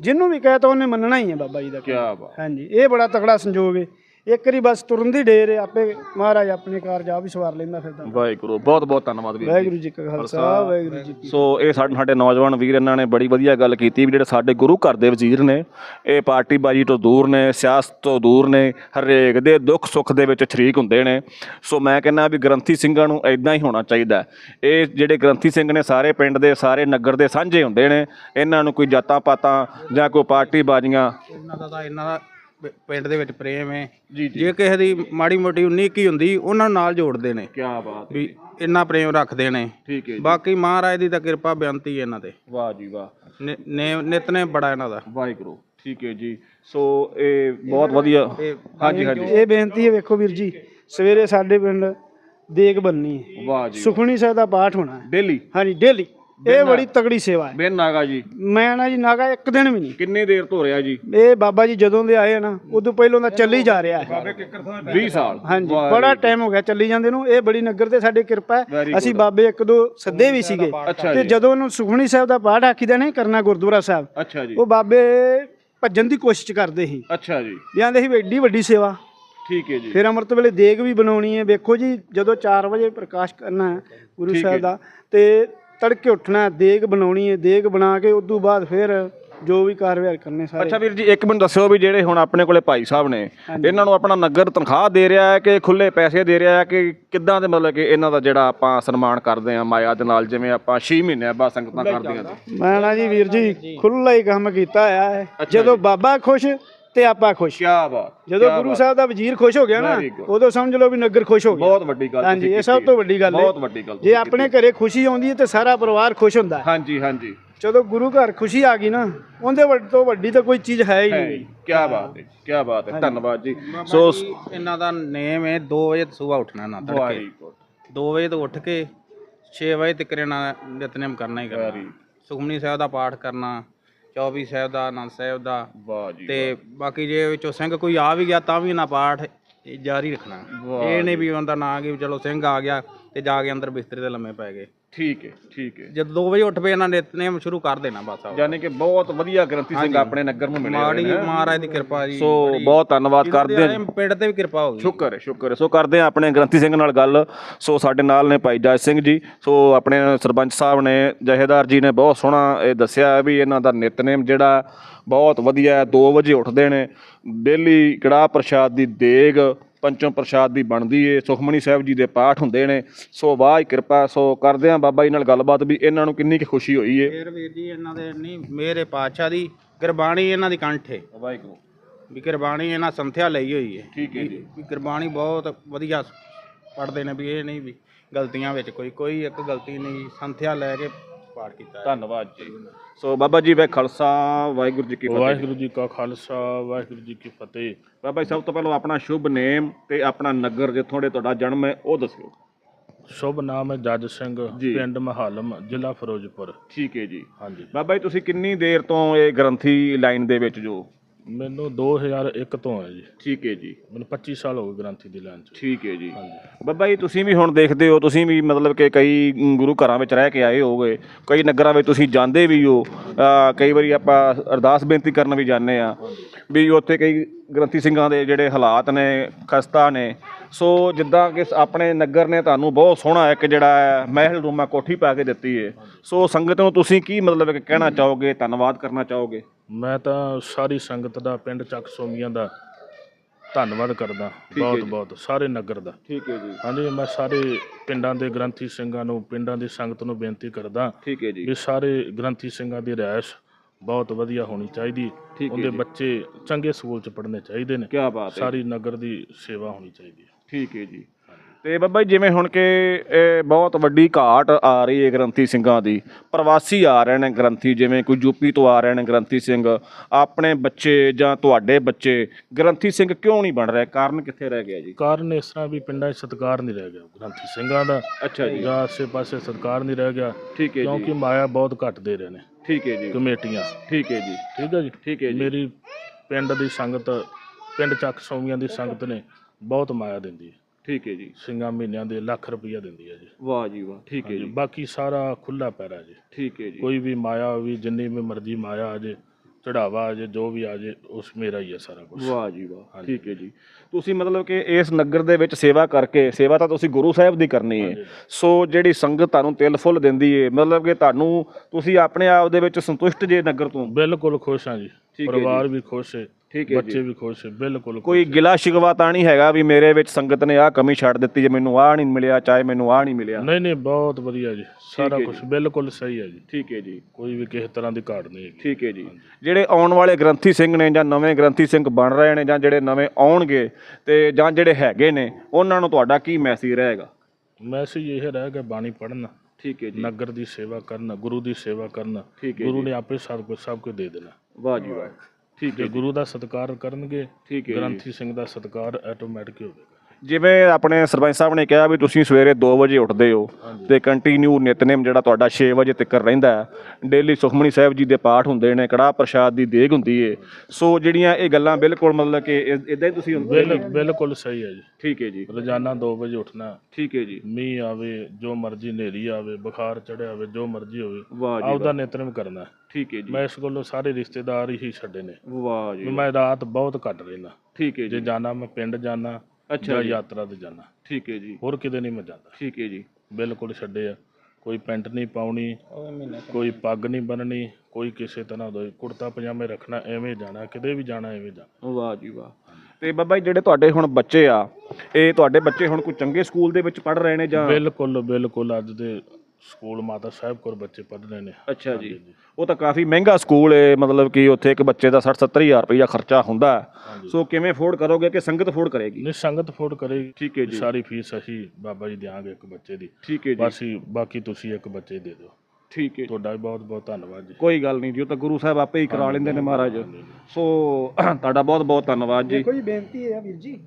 ਜਿਹਨੂੰ ਵੀ ਕਹਤਾ ਉਹਨੇ ਮੰਨਣਾ ਹੀ ਹੈ ਬਾਬਾ ਜੀ ਦਾ ਕੀ। ਬਾਤ ਹਾਂਜੀ ਇਹ ਬੜਾ ਤਕੜਾ ਸੰਯੋਗ ਹੈ ਇੱਕ ਵਾਰੀ ਬਸ ਤੁਰਨ ਦੀ ਢੇਰ ਹੈ ਆਪੇ ਮਹਾਰਾਜ ਆਪਣੇ ਕਾਰਜ ਆਪ ਹੀ ਸਵਾਰ ਲੈਂਦਾ ਫਿਰਦਾ। ਵਾਹਿਗੁਰੂ ਬਹੁਤ ਬਹੁਤ ਧੰਨਵਾਦ ਵੀਰ ਵਾਹਿਗੁਰੂ ਜੀ ਕਾ ਖਾਲਸਾ ਵਾਹਿਗੁਰੂ ਜੀ ਕੀ ਸੋ ਇਹ ਸਾਡੇ ਸਾਡੇ ਨੌਜਵਾਨ ਵੀਰ ਇਹਨਾਂ ਨੇ ਬੜੀ ਵਧੀਆ ਗੱਲ ਕੀਤੀ ਵੀ ਜਿਹੜੇ ਸਾਡੇ ਗੁਰੂ ਘਰ ਦੇ ਵਜ਼ੀਰ ਨੇ ਇਹ ਪਾਰਟੀ ਬਾਜੀ ਤੋਂ ਦੂਰ ਨੇ ਸਿਆਸਤ ਤੋਂ ਦੂਰ ਨੇ ਹਰੇਕ ਦੇ ਦੁੱਖ ਸੁੱਖ ਦੇ ਵਿੱਚ ਸ਼ਰੀਕ ਹੁੰਦੇ ਨੇ। ਸੋ ਮੈਂ ਕਹਿੰਦਾ ਵੀ ਗ੍ਰੰਥੀ ਸਿੰਘਾਂ ਨੂੰ ਐਦਾਂ ਹੀ ਹੋਣਾ ਚਾਹੀਦਾ। ਇਹ ਜਿਹੜੇ ਗ੍ਰੰਥੀ ਸਿੰਘ ਨੇ ਸਾਰੇ ਪਿੰਡ ਦੇ ਸਾਰੇ ਨਗਰ ਦੇ ਸਾਂਝੇ ਹੁੰਦੇ ਨੇ ਇਹਨਾਂ ਨੂੰ ਕੋਈ ਜਾਤਾਂ ਪਾਤਾਂ ਜਾਂ ਕੋਈ ਪਾਰਟੀ ਬਾਜੀਆਂ ਇਹਨਾਂ ਦਾ ਤਾਂ ਇਹਨਾਂ ਦਾ ਪ- ਪਿੰਡ ਦੇ ਵਿੱਚ ਪ੍ਰੇਮ ਹੈ। ਜੀ ਜੀ। ਜੇ ਕਿਸੇ ਦੀ ਮਾੜੀ ਮੋਟੀ ਉਨੀ ਕੀ ਹੁੰਦੀ ਉਹਨਾਂ ਨੂੰ ਨਾਲ ਜੋੜਦੇ ਨੇ। ਕੀ ਬਾਤ ਹੈ ਵੀ ਇੰਨਾ ਪ੍ਰੇਮ ਰੱਖਦੇ ਨੇ। ਠੀਕ ਹੈ ਜੀ। ਬਾਕੀ ਮਹਾਰਾਜ ਦੀ ਤਾਂ ਕਿਰਪਾ ਬੇਨਤੀ ਹੈ ਇਹਨਾਂ ਤੇ। ਵਾਹ ਜੀ ਵਾਹ। ਨਿ- ਨੇ- ਨਿਤ ਨੇ ਬੜਾ ਇਹਨਾਂ ਦਾ। ਵਾਹਿਗੁਰੂ ਠੀਕ ਹੈ ਜੀ। ਸੋ ਇਹ ਬਹੁਤ ਵਧੀਆ। ਹਾਂਜੀ ਹਾਂਜੀ। ਇਹ ਬੇਨਤੀ ਹੈ ਵੇਖੋ ਵੀਰ ਜੀ ਸਵੇਰੇ ਸਾਡੇ ਪਿੰਡ ਦੇਗ ਬੰਨੀ ਹੈ। ਵਾਹ ਜੀ ਸੁਖਮਨੀ ਸਾਹਿਬ ਦਾ ਪਾਠ ਹੋਣਾ ਹੈ। ਡੇਲੀ? ਹਾਂਜੀ ਡੇਲੀ। ਇਹ ਬੜੀ ਤਗੜੀ ਸੇਵਾ ਹੈ। ਬਿਨ ਨਾਗਾ ਜੀ। ਮੈਂ ਨਾ ਜੀ ਨਾਗਾ ਇੱਕ ਦਿਨ ਵੀ ਨਹੀਂ। ਕਿੰਨੀ ਦੇਰ ਤੋਂ ਰਿਹਾ ਜੀ? ਇਹ ਬਾਬਾ ਜੀ ਜਦੋਂ ਦੇ ਆਏ ਨਾ ਉਦੋਂ ਪਹਿਲਾਂ ਦਾ ਚੱਲੀ ਜਾ ਰਿਹਾ ਹੈ। 20 ਸਾਲ। ਹਾਂਜੀ ਬੜਾ। ਟਾਈਮ ਹੋ ਗਿਆ ਚੱਲੀ ਜਾਂਦੇ ਨੂੰ। ਇਹ ਬੜੀ ਨਗਰ ਤੇ ਸਾਡੇ ਕਿਰਪਾ ਹੈ। ਅਸੀਂ ਬਾਬੇ ਇੱਕ ਦੋ ਸੱਦੇ ਵੀ ਸੀਗੇ। ਤੇ ਜਦੋਂ ਉਹਨੂੰ ਸੁਖਮਨੀ ਸਾਹਿਬ ਦਾ ਪਾਠ ਆਖੀਦਾ ਨਹੀਂ ਕਰਨਾ ਗੁਰਦੁਆਰਾ ਸਾਹਿਬ ਅੱਛਾ ਜੀ। ਉਹ ਬਾਬੇ ਭੱਜਣ ਦੀ ਕੋਸ਼ਿਸ਼ ਕਰਦੇ ਸੀ। ਅੱਛਾ ਜੀ। ਆਂਦੇ ਸੀ ਵੀ ਐਡੀ ਵੱਡੀ ਸੇਵਾ। ਠੀਕ ਹੈ ਜੀ। ਫਿਰ ਅੰਮ੍ਰਿਤ ਵੇਲੇ ਦੇਗ ਵੀ ਬਣਾਉਣੀ ਹੈ। ਵੇਖੋ ਜੀ ਜਦੋਂ 4 ਵਜੇ ਪ੍ਰਕਾਸ਼ ਕਰਨਾ ਹੈ ਗੁਰੂ ਸਾਹਿਬ ਦਾ ਤੇ ਤੜਕੇ ਉੱਠਣਾ ਹੈ, ਦੇਗ ਬਣਾਉਣੀ ਹੈ ਦੇਗ ਬਣਾ ਕੇ ਉਦੋਂ ਬਾਅਦ ਫਿਰ ਜੋ ਵੀ ਕਾਰਵਾਈ ਕਰਨੇ ਸਾਰੇ। ਅੱਛਾ ਵੀਰ ਜੀ ਇੱਕ ਮਿੰਟ ਦੱਸਿਓ ਵੀ ਜਿਹੜੇ ਹੁਣ ਆਪਣੇ ਕੋਲੇ ਭਾਈ ਸਾਹਿਬ ਨੇ ਇਹਨਾਂ ਨੂੰ ਆਪਣਾ ਨਗਰ ਤਨਖਾਹ ਦੇ ਰਿਹਾ ਹੈ ਕਿ ਖੁੱਲੇ ਪੈਸੇ ਦੇ ਰਿਹਾ ਹੈ ਕਿ ਕਿੱਦਾਂ ਦੇ ਮਤਲਬ ਕਿ ਇਹਨਾਂ ਦਾ ਜਿਹੜਾ ਆਪਾਂ ਸਨਮਾਨ ਕਰਦੇ ਆ ਮਾਇਆ ਦੇ ਨਾਲ ਜਿਵੇਂ ਆਪਾਂ 6 ਮਹੀਨੇ ਬਾਅਦ ਸੰਗਤਾਂ ਕਰਦੀਆਂ ਨੇ? ਮੈਂ ਨਾ ਜੀ ਵੀਰ ਜੀ ਖੁੱਲਾ ਹੀ ਕੰਮ ਕੀਤਾ ਹੈ। ਜਦੋਂ ਬਾਬਾ ਖੁਸ਼ ਤੇ ਆਪਾਂ ਖੁਸ਼ ਕੀ ਬਾਤ ਜਦੋਂ ਗੁਰੂ ਸਾਹਿਬ ਦਾ ਵਜ਼ੀਰ ਖੁਸ਼ ਹੋ ਗਿਆ ਨਾ Very good. ਉਦੋਂ ਸਮਝ ਲਓ ਵੀ ਨਗਰ ਖੁਸ਼ ਹੋ ਗਿਆ। ਬਹੁਤ ਵੱਡੀ ਗੱਲ ਹਾਂਜੀ ਤੁਸੀਂ ਇਹ ਸਭ ਕੀਤੀ। ਤੋਂ ਹੈ। ਵੱਡੀ ਗੱਲ ਹੈ। ਬਹੁਤ ਵੱਡੀ ਗੱਲ ਜੇ ਆਪਣੇ ਘਰੇ ਖੁਸ਼ੀ ਆਉਂਦੀ ਹੈ ਤੇ ਸਾਰਾ ਪਰਿਵਾਰ ਖੁਸ਼ ਹੁੰਦਾ ਹੈ। ਹਾਂਜੀ ਹਾਂਜੀ। ਜਦੋਂ ਗੁਰੂ ਘਰ ਖੁਸ਼ੀ ਆ ਗਈ ਨਾ ਉਹਦੇ ਵੱਡ ਤੋਂ ਵੱਡੀ ਤਾਂ ਕੋਈ ਚੀਜ਼ ਹੈ ਹੀ ਨਹੀਂ। ਕੀ ਬਾਤ ਹੈ ਕੀ ਬਾਤ ਹੈ। ਧੰਨਵਾਦ ਜੀ। ਸੋ ਸੋ ਇਹਨਾਂ ਦਾ ਨੇਮ ਹੈ 2 ਵਜੇ ਸਵੇਰ ਉੱਠਣਾ ਨਾ ਤੜਕੇ। ਵੈਰੀ ਗੁੱਡ 2 ਵਜੇ ਤੋਂ ਉੱਠ ਕੇ 6 ਵਜੇ ਤੱਕ ਇਹਨਾਂ ਦਾ ਨਿਤਨੇਮ ਕਰਨਾ ਹੀ ਕਰਨਾ। ਸੁਖਮਨੀ ਸਾਹਿਬ ਦਾ ਪਾਠ ਕਰਨਾ 24 ਸਾਹਿਬ ਦਾ ਆਨੰਦ ਸਾਹਿਬ ਦਾ ਵਾਹ ਜੀ ਤੇ ਬਾਕੀ ਜੇ ਵਿੱਚੋਂ ਸਿੰਘ ਕੋਈ ਆ ਵੀ ਗਿਆ ਤਾਂ ਵੀ ਇਹਨਾਂ ਪਾਠ ਇਹ ਜਾਰੀ ਰੱਖਣਾ। ਇਹ ਨਹੀਂ ਵੀ ਉਹਦਾ ਨਾਂ ਕਿ ਚਲੋ ਸਿੰਘ ਆ ਗਿਆ। ਤੇ ਜਾ ਕੇ ਅੰਦਰ ਬਿਸਤਰੇ ਤੇ ਲੰਮੇ ਪੈ ਗਏ। ਠੀਕ ਹੈ ਠੀਕ ਹੈ। ਜਦ 2 ਵਜੇ ਉੱਠ ਪਏ ਇਹਨਾਂ ਨਿਤਨੇਮ ਸ਼ੁਰੂ ਕਰ ਦੇਣਾ ਬਸ ਆਓ ਯਾਨੀ ਕਿ ਬਹੁਤ ਵਧੀਆ ਗ੍ਰੰਥੀ ਸਿੰਘ ਆਪਣੇ ਨਗਰ ਨੂੰ ਮਿਲੇ ਹੋਏ ਮਾੜੀ ਨੇ। ਮਹਾਰਾਜ ਦੀ ਕਿਰਪਾ ਜੀ ਸੋ ਬਹੁਤ ਧੰਨਵਾਦ ਕਰਦੇ ਹਾਂ ਪਿੰਡ ਤੇ ਵੀ ਕਿਰਪਾ ਹੋ ਗਈ। ਸ਼ੁਕਰ ਹੈ ਸ਼ੁਕਰ ਹੈ। ਸੋ ਕਰਦੇ ਹਾਂ ਆਪਣੇ ਗ੍ਰੰਥੀ ਸਿੰਘ ਨਾਲ ਗੱਲ। ਸੋ ਸਾਡੇ ਨਾਲ ਨੇ ਭਾਈ ਜੱਜ ਸਿੰਘ ਜੀ। ਸੋ ਆਪਣੇ ਸਰਪੰਚ ਸਾਹਿਬ ਨੇ ਜਹੇਦਾਰ ਜੀ ਨੇ ਬਹੁਤ ਸੋਹਣਾ ਇਹ ਦੱਸਿਆ ਵੀ ਇਹਨਾਂ ਦਾ ਨਿਤਨੇਮ ਜਿਹੜਾ ਬਹੁਤ ਵਧੀਆ ਹੈ। 2 ਵਜੇ ਉੱਠਦੇ ਨੇ। ਡੇਲੀ ਕੜਾਹ ਪ੍ਰਸ਼ਾਦ ਦੀ ਦੇਗ ਪੰਚਮ ਪ੍ਰਸ਼ਾਦ ਦੀ ਬਣਦੀ ਏ। ਸੁਖਮਨੀ ਸਾਹਿਬ ਜੀ ਦੇ ਪਾਠ ਹੁੰਦੇ ਨੇ। ਸੋ ਵਾਹ ਕਿਰਪਾ। ਸੋ ਕਰਦੇ ਹਾਂ ਬਾਬਾ ਜੀ ਨਾਲ ਗੱਲਬਾਤ ਵੀ। ਇਹਨਾਂ ਨੂੰ ਕਿੰਨੀ ਕੁ ਖੁਸ਼ੀ ਹੋਈ ਏ। ਫੇਰ ਵੀਰ ਜੀ ਇਹਨਾਂ ਦੇ ਨਹੀਂ ਮੇਰੇ ਪਾਤਸ਼ਾਹ ਦੀ ਗੁਰਬਾਣੀ ਇਹਨਾਂ ਦੀ ਕੰਠ ਹੈ ਵਾਹਿਗੁਰੂ। ਵੀ ਗੁਰਬਾਣੀ ਇਹਨਾਂ ਸੰਥਿਆ ਲਈ ਹੋਈ ਹੈ ਠੀਕ ਹੈ ਜੀ। ਵੀ ਗੁਰਬਾਣੀ ਬਹੁਤ ਵਧੀਆ ਪੜ੍ਹਦੇ ਨੇ ਵੀ ਇਹ ਨਹੀਂ ਵੀ ਗਲਤੀਆਂ ਵਿੱਚ ਕੋਈ ਕੋਈ ਇੱਕ ਗਲਤੀ ਨਹੀਂ ਸੰਥਿਆ ਲੈ ਕੇ ਪਾਠ ਕੀਤਾ ਹੈ। ਧੰਨਵਾਦ ਜੀ। ਸੋ ਬਾਬਾ ਜੀ ਵੇ ਖਾਲਸਾ ਵਾਹਿਗੁਰੂ ਜੀ ਕੀ ਫਤਿਹ। ਵਾਹਿਗੁਰੂ ਜੀ ਕਾ ਖਾਲਸਾ ਵਾਹਿਗੁਰੂ ਜੀ ਕੀ ਫਤਿਹ। ਬਾਬਾ ਜੀ ਸਭ ਤੋਂ ਪਹਿਲਾਂ ਆਪਣਾ ਸ਼ੁਭ ਨੇਮ ਤੇ ਆਪਣਾ ਨਗਰ ਜਿੱਥੋਂ ਦੇ ਤੁਹਾਡਾ ਜਨਮ ਹੈ ਉਹ ਦੱਸਿਓ। ਸ਼ੁਭ ਨਾਮ ਹੈ ਜੱਜ ਸਿੰਘ ਜੀ। ਪਿੰਡ ਮਹਾਲਮ ਜ਼ਿਲ੍ਹਾ ਫਿਰੋਜ਼ਪੁਰ। ਠੀਕ ਹੈ ਜੀ। ਹਾਂਜੀ। ਬਾਬਾ ਜੀ ਤੁਸੀਂ ਕਿੰਨੀ ਦੇਰ ਤੋਂ ਇਹ ਗ੍ਰੰਥੀ ਲਾਈਨ ਦੇ ਵਿੱਚ ਜੋ ਮੈਨੂੰ 2001 ਤੋਂ ਹੈ ਜੀ। ਠੀਕ ਹੈ ਜੀ। ਮੈਨੂੰ 25 ਸਾਲ ਹੋ ਗਏ ਗ੍ਰੰਥੀ ਦੀ ਲਾਈਨ 'ਚ। ਠੀਕ ਹੈ ਜੀ। ਬਾਬਾ ਜੀ ਤੁਸੀਂ ਵੀ ਹੁਣ ਦੇਖਦੇ ਹੋ ਤੁਸੀਂ ਵੀ ਮਤਲਬ ਕਿ ਕਈ ਗੁਰੂ ਘਰਾਂ ਵਿੱਚ ਰਹਿ ਕੇ ਆਏ ਹੋਗੇ ਕਈ ਨਗਰਾਂ ਵਿੱਚ ਤੁਸੀਂ ਜਾਂਦੇ ਵੀ ਹੋ ਕਈ ਵਾਰੀ ਆਪਾਂ ਅਰਦਾਸ ਬੇਨਤੀ ਕਰਨ ਵੀ ਜਾਂਦੇ ਆ ਵੀ ਉੱਥੇ ਕਈ ਗ੍ਰੰਥੀ ਸਿੰਘਾਂ ਦੇ ਜਿਹੜੇ ਹਾਲਾਤ ਨੇ ਖਸਤਾ ਨੇ ਸੋ ਜਿੱਦਾਂ ਕਿ ਆਪਣੇ ਨਗਰ ਨੇ ਤੁਹਾਨੂੰ ਬਹੁਤ ਸੋਹਣਾ ਇੱਕ ਜਿਹੜਾ ਹੈ ਮਹਿਲ ਰੂਮਾ ਕੋਠੀ ਪਾ ਕੇ ਦਿੱਤੀ ਹੈ। ਸੋ ਸੰਗਤ ਨੂੰ ਤੁਸੀਂ ਕੀ ਮਤਲਬ ਕਿ ਕਹਿਣਾ ਚਾਹੋਗੇ ਧੰਨਵਾਦ ਕਰਨਾ ਚਾਹੋਗੇ? ਮੈਂ ਤਾਂ ਸਾਰੀ ਸੰਗਤ ਦਾ ਪਿੰਡ ਚੱਕ ਸੋਮੀਆਂ ਦਾ ਧੰਨਵਾਦ ਕਰਦਾ। ਬਹੁਤ ਬਹੁਤ ਸਾਰੇ ਨਗਰ ਦਾ। ਠੀਕ ਹੈ ਜੀ। ਹਾਂਜੀ ਮੈਂ ਸਾਰੇ ਪਿੰਡਾਂ ਦੇ ਗ੍ਰੰਥੀ ਸਿੰਘਾਂ ਨੂੰ ਪਿੰਡਾਂ ਦੀ ਸੰਗਤ ਨੂੰ ਬੇਨਤੀ ਕਰਦਾ ਠੀਕ ਹੈ ਜੀ। ਵੀ ਸਾਰੇ ਗ੍ਰੰਥੀ ਸਿੰਘਾਂ ਦੀ ਰਿਹਾਇਸ਼ ਬਹੁਤ ਵਧੀਆ ਹੋਣੀ ਚਾਹੀਦੀ। ਠੀਕ ਹੈ ਉਹਦੇ ਜੀ। ਬੱਚੇ ਚੰਗੇ ਸਕੂਲ 'ਚ ਪੜ੍ਹਨੇ ਚਾਹੀਦੇ ਨੇ। ਕੀ ਬਾਤ ਹੈ। ਸਾਰੀ ਨਗਰ ਦੀ ਸੇਵਾ ਹੋਣੀ ਚਾਹੀਦੀ ਹੈ। ਠੀਕ ਹੈ ਜੀ। ਤੇ ਬੱਬਾ ਜੀ ਜਿਵੇਂ ਹੁਣ ਕਿ ਇਹ ਬਹੁਤ ਵੱਡੀ ਘਾਟ ਆ ਰਹੀ ਹੈ ਗ੍ਰੰਥੀ ਸਿੰਘਾਂ ਦੀ। ਪ੍ਰਵਾਸੀ ਆ ਰਹੇ ਨੇ ਗ੍ਰੰਥੀ ਜਿਵੇਂ ਕੋਈ ਯੂਪੀ ਤੋਂ ਆ ਰਹੇ ਨੇ ਗ੍ਰੰਥੀ ਸਿੰਘ। ਆਪਣੇ ਬੱਚੇ ਜਾਂ ਤੁਹਾਡੇ ਬੱਚੇ ਗ੍ਰੰਥੀ ਸਿੰਘ ਕਿਉਂ ਨਹੀਂ ਬਣ ਰਹੇ? ਕਾਰਨ ਕਿੱਥੇ ਰਹਿ ਗਿਆ ਜੀ? ਕਾਰਨ ਇਸ ਤਰ੍ਹਾਂ ਵੀ ਪਿੰਡਾਂ 'ਚ ਸਤਿਕਾਰ ਨਹੀਂ ਰਹਿ ਗਿਆ। ਗ੍ਰੰਥੀ ਸਿੰਘਾਂ ਦਾ ਅੱਛਾ ਜੀ। ਜਾਂ ਆਸੇ ਪਾਸੇ ਸਤਿਕਾਰ ਨਹੀਂ ਰਹਿ ਗਿਆ ਠੀਕ ਹੈ ਕਿਉਂਕਿ ਜੀ ਮਾਇਆ ਬਹੁਤ ਘੱਟ ਦੇ ਰਹੇ ਨੇ। ਠੀਕ ਹੈ ਜੀ। ਕਮੇਟੀਆਂ। ਠੀਕ ਹੈ ਜੀ। ਠੀਕ ਹੈ ਜੀ? ਠੀਕ ਹੈ ਜੀ। ਮੇਰੀ ਪਿੰਡ ਦੀ ਸੰਗਤ ਪਿੰਡ ਚੱਕ ਸੌਮੀਆਂ ਦੀ ਸੰਗਤ ਨੇ ਬਹੁਤ ਮਾਇਆ ਦਿੰਦੀ ਹੈ। ਠੀਕ ਹੈ ਜੀ। ਸਿੰਘਾਂ ਮਹੀਨਿਆਂ ਦੇ ਲੱਖ ਰੁਪਈਆ ਦਿੰਦੀ ਹੈ ਜੀ। ਵਾਹ ਜੀ ਵਾਹ ਠੀਕ ਹੈ ਹਾਂਜੀ, ਜੀ। ਬਾਕੀ ਸਾਰਾ ਖੁੱਲਾ ਪੈਰਾ ਜੀ। ਠੀਕ ਹੈ ਜੀ। ਕੋਈ ਵੀ ਮਾਇਆ ਵੀ ਜਿੰਨੀ ਵੀ ਮਰਜ਼ੀ ਮਾਇਆ ਆ ਜੇ ਚੜਾਵਾ ਆ ਜੇ ਜੋ ਵੀ ਆ ਜੇ ਉਸ ਮੇਰਾ ਹੀ ਹੈ ਸਾਰਾ ਕੁਝ ਵਾਹ ਜੀ ਵਾਹ ਠੀਕ ਹੈ ਜੀ। ਤੁਸੀਂ ਮਤਲਬ ਕਿ ਇਸ ਨਗਰ ਦੇ ਵਿੱਚ ਸੇਵਾ ਕਰਕੇ ਸੇਵਾ ਤਾਂ ਤੁਸੀਂ ਗੁਰੂ ਸਾਹਿਬ ਦੀ ਕਰਨੀ ਹੈ। ਸੋ ਜਿਹੜੀ ਸੰਗਤ ਤੁਹਾਨੂੰ ਤਿਲ ਫੁੱਲ ਦਿੰਦੀ ਹੈ ਮਤਲਬ ਕਿ ਤੁਹਾਨੂੰ ਤੁਸੀਂ ਆਪਣੇ ਆਪ ਦੇ ਵਿੱਚ ਸੰਤੁਸ਼ਟ ਜੇ ਨਗਰ ਤੋਂ? ਬਿਲਕੁਲ ਖੁਸ਼ ਹਾਂ ਜੀ। ਹੈ ਜੀ। ਪਰਿਵਾਰ ਵੀ ਖੁਸ਼ ਹੈ। ਠੀਕ ਹੈ ਜੀ। ਬੱਚੇ ਵੀ ਖੁਸ਼ ਬਿਲਕੁਲ ਕੋਈ ਗਿਲਾ ਸ਼ਿਕਵਾ ਤਾਂ ਨਹੀਂ ਹੈਗਾ ਵੀ ਮੇਰੇ ਵਿੱਚ ਸੰਗਤ ਨੇ ਆਹ ਕਮੀ ਛੱਡ ਦਿੱਤੀ ਜੇ ਮੈਨੂੰ ਆਹ ਨਹੀਂ ਮਿਲਿਆ ਚਾਹੇ ਮੈਨੂੰ ਆਹ ਨਹੀਂ ਮਿਲਿਆ। ਨਹੀਂ ਨਹੀਂ ਬਹੁਤ ਵਧੀਆ ਜੀ ਸਾਰਾ ਹੈ ਕੁਝ ਬਿਲਕੁਲ ਸਹੀ ਹੈ ਜੀ। ਠੀਕ ਹੈ ਜੀ। ਕੋਈ ਵੀ ਕਿਸੇ ਤਰ੍ਹਾਂ ਦੀ ਘਾਟ ਨਹੀਂ ਹੈਗੀ। ਠੀਕ ਹੈ ਜੀ। ਜਿਹੜੇ ਆਉਣ ਵਾਲੇ ਗ੍ਰੰਥੀ ਸਿੰਘ ਨੇ ਜਾਂ ਨਵੇਂ ਗ੍ਰੰਥੀ ਸਿੰਘ ਬਣ ਰਹੇ ਨੇ ਜਾਂ ਜਿਹੜੇ ਨਵੇਂ ਆਉਣਗੇ ਤੇ ਜਾਂ ਜਿਹੜੇ ਹੈਗੇ ਨੇ ਉਹਨਾਂ ਨੂੰ ਤੁਹਾਡਾ ਕੀ ਮੈਸੇਜ ਰਹੇਗਾ? ਮੈਸੇਜ ਇਹ ਰਹਿ ਗਿਆ ਬਾਣੀ ਪੜ੍ਹਨਾ। ਠੀਕ ਹੈ ਜੀ। ਨਗਰ ਦੀ ਸੇਵਾ ਕਰਨਾ ਗੁਰੂ ਦੀ ਸੇਵਾ ਕਰਨਾ। ਠੀਕ ਹੈ ਗੁਰੂ ਨੇ ਆਪੇ ਸਭ ਕੁਝ ਸਭ ਕੁਝ ਦੇ ਦੇਣਾ। ਵਾਹ ਜੀ ਵਾਹ। ਠੀਕ ਹੈ ਜੇ ਗੁਰੂ ਦਾ ਸਤਿਕਾਰ ਕਰਨਗੇ ਠੀਕ ਹੈ ਜੀ। ਗ੍ਰੰਥੀ ਸਿੰਘ ਦਾ ਸਤਿਕਾਰ ਆਟੋਮੈਟਿਕ ਹੋਵੇਗਾ ਜਿਵੇਂ ਆਪਣੇ ਸਰਪੰਚ ਸਾਹਿਬ ਨੇ ਕਿਹਾ ਵੀ ਤੁਸੀਂ ਸਵੇਰੇ 2 ਵਜੇ ਉੱਠਦੇ ਹੋ ਤੇ ਕੰਟੀਨਿਊ ਨਿਤਨੇਮ ਜਿਹੜਾ ਤੁਹਾਡਾ 6 ਵਜੇ ਤੱਕ ਰਹਿੰਦਾ ਹੈ। ਡੇਲੀ ਸੁਖਮਨੀ ਸਾਹਿਬ ਜੀ ਦੇ ਪਾਠ ਹੁੰਦੇ ਨੇ ਕੜਾਹ ਪ੍ਰਸ਼ਾਦ ਦੀ ਦੇਗ ਹੁੰਦੀ ਏ। ਸੋ ਜਿਹੜੀਆਂ ਇਹ ਗੱਲਾਂ ਬਿਲਕੁਲ ਮਤਲਬ ਕਿ ਇਦਾਂ ਹੀ ਤੁਸੀਂ ਬਿਲ ਬਿਲਕੁਲ ਸਹੀ ਹੈ ਜੀ। ਠੀਕ ਹੈ ਜੀ। ਰੋਜ਼ਾਨਾ 2 ਵਜੇ ਉੱਠਣਾ। ਠੀਕ ਹੈ ਜੀ। ਮੀਂਹ ਆਵੇ ਜੋ ਮਰਜ਼ੀ ਹਨੇਰੀ ਆਵੇ ਬੁਖਾਰ ਚੜਿਆ ਹੋਵੇ ਜੋ ਮਰਜ਼ੀ ਹੋਵੇ ਵਾਹ ਜੀ ਆਪਦਾ ਨਿਤਨੇਮ ਕਰਨਾ। ਠੀਕ ਹੈ ਜੀ। ਮੈਂ ਇਸ ਕੋਲੋਂ ਸਾਰੇ ਰਿਸ਼ਤੇਦਾਰ ਹੀ ਛੱਡੇ ਨੇ। ਵਾਹ ਜੀ ਮੈਂ ਰਾਤ ਬਹੁਤ ਘੱਟ ਰਹਿਣਾ ਠੀਕ ਹੈ ਜੇ ਜੀ। ਜਾਣਾ ਮੈਂ ਪਿੰਡ ਜਾਣਾ ਅੱਛਾ ਜਾਂ ਜੀ। ਯਾਤਰਾ ਤੇ ਜਾਣਾ। ਠੀਕ ਹੈ ਜੀ। ਹੋਰ ਕਿਤੇ ਨਹੀਂ ਮੈਂ ਜਾਂਦਾ। ਠੀਕ ਹੈ ਜੀ। ਬਿਲਕੁਲ ਛੱਡੇ ਆ। ਕੋਈ ਪੈਂਟ ਨਹੀਂ ਪਾਉਣੀ ਕੋਈ ਪੱਗ ਨਹੀਂ ਬੰਨਣੀ ਕੋਈ ਕਿਸੇ ਤਰ੍ਹਾਂ ਦਾ ਕੁੜਤਾ ਪਜਾਮੇ ਰੱਖਣਾ ਐਵੇਂ ਜਾਣਾ ਕਿਤੇ ਵੀ ਜਾਣਾ ਐਵੇਂ ਜਾਣਾ। ਵਾਹ ਜੀ ਵਾਹ। ਤੇ ਬਾਬਾ ਜੀ ਜਿਹੜੇ ਤੁਹਾਡੇ ਹੁਣ ਬੱਚੇ ਆ ਇਹ ਤੁਹਾਡੇ ਬੱਚੇ ਹੁਣ ਕੋਈ ਚੰਗੇ ਸਕੂਲ ਦੇ ਵਿੱਚ ਪੜ੍ਹ ਰਹੇ ਨੇ ਜਾਂ? ਬਿਲਕੁਲ ਬਿਲਕੁਲ ਅੱਜ ਦੇ ਸਕੂਲ ਮਾਤਾ ਸਾਹਿਬ ਕੋਲ ਬੱਚੇ ਪੜ੍ਹ ਰਹੇ ਨੇ। ਅੱਛਾ ਜੀ। ਉਹ ਤਾਂ ਕਾਫੀ ਮਹਿੰਗਾ ਸਕੂਲ ਹੈ ਮਤਲਬ ਕਿ ਉੱਥੇ ਇੱਕ ਬੱਚੇ ਦਾ 60 70000 ਰੁਪਈਆ ਖਰਚਾ ਹੁੰਦਾ ਹੈ। ਸੋ ਕਿਵੇਂ ਅਫੋਰਡ ਕਰੋਗੇ ਕਿ ਸੰਗਤ ਅਫੋਰਡ ਕਰੇਗੀ? ਨਹੀਂ ਸੰਗਤ ਫੋਰਡ ਕਰੇਗੀ ਠੀਕ ਹੈ ਜੀ। ਸਾਰੀ ਫੀਸ ਅਸੀਂ ਬਾਬਾ ਜੀ ਦਿਆਂਗੇ ਇੱਕ ਬੱਚੇ ਦੀ। ਠੀਕ ਹੈ ਜੀ। ਬਸ ਹੀ ਬਾਕੀ ਤੁਸੀਂ ਇੱਕ ਬੱਚੇ ਦੇ ਦਿਓ। ਠੀਕ ਹੈ ਤੁਹਾਡਾ ਵੀ ਬਹੁਤ ਬਹੁਤ ਧੰਨਵਾਦ ਜੀ। ਕੋਈ ਗੱਲ ਨਹੀਂ ਜੀ ਉਹ ਤਾਂ ਗੁਰੂ ਸਾਹਿਬ ਆਪੇ ਹੀ ਕਰਾ ਲੈਂਦੇ ਨੇ ਮਹਾਰਾਜ। ਸੋ ਤੁਹਾਡਾ ਬਹੁਤ ਬਹੁਤ ਧੰਨਵਾਦ ਜੀ। ਕੋਈ ਬੇਨਤੀ ਹੈ ਵੀਰ ਜੀ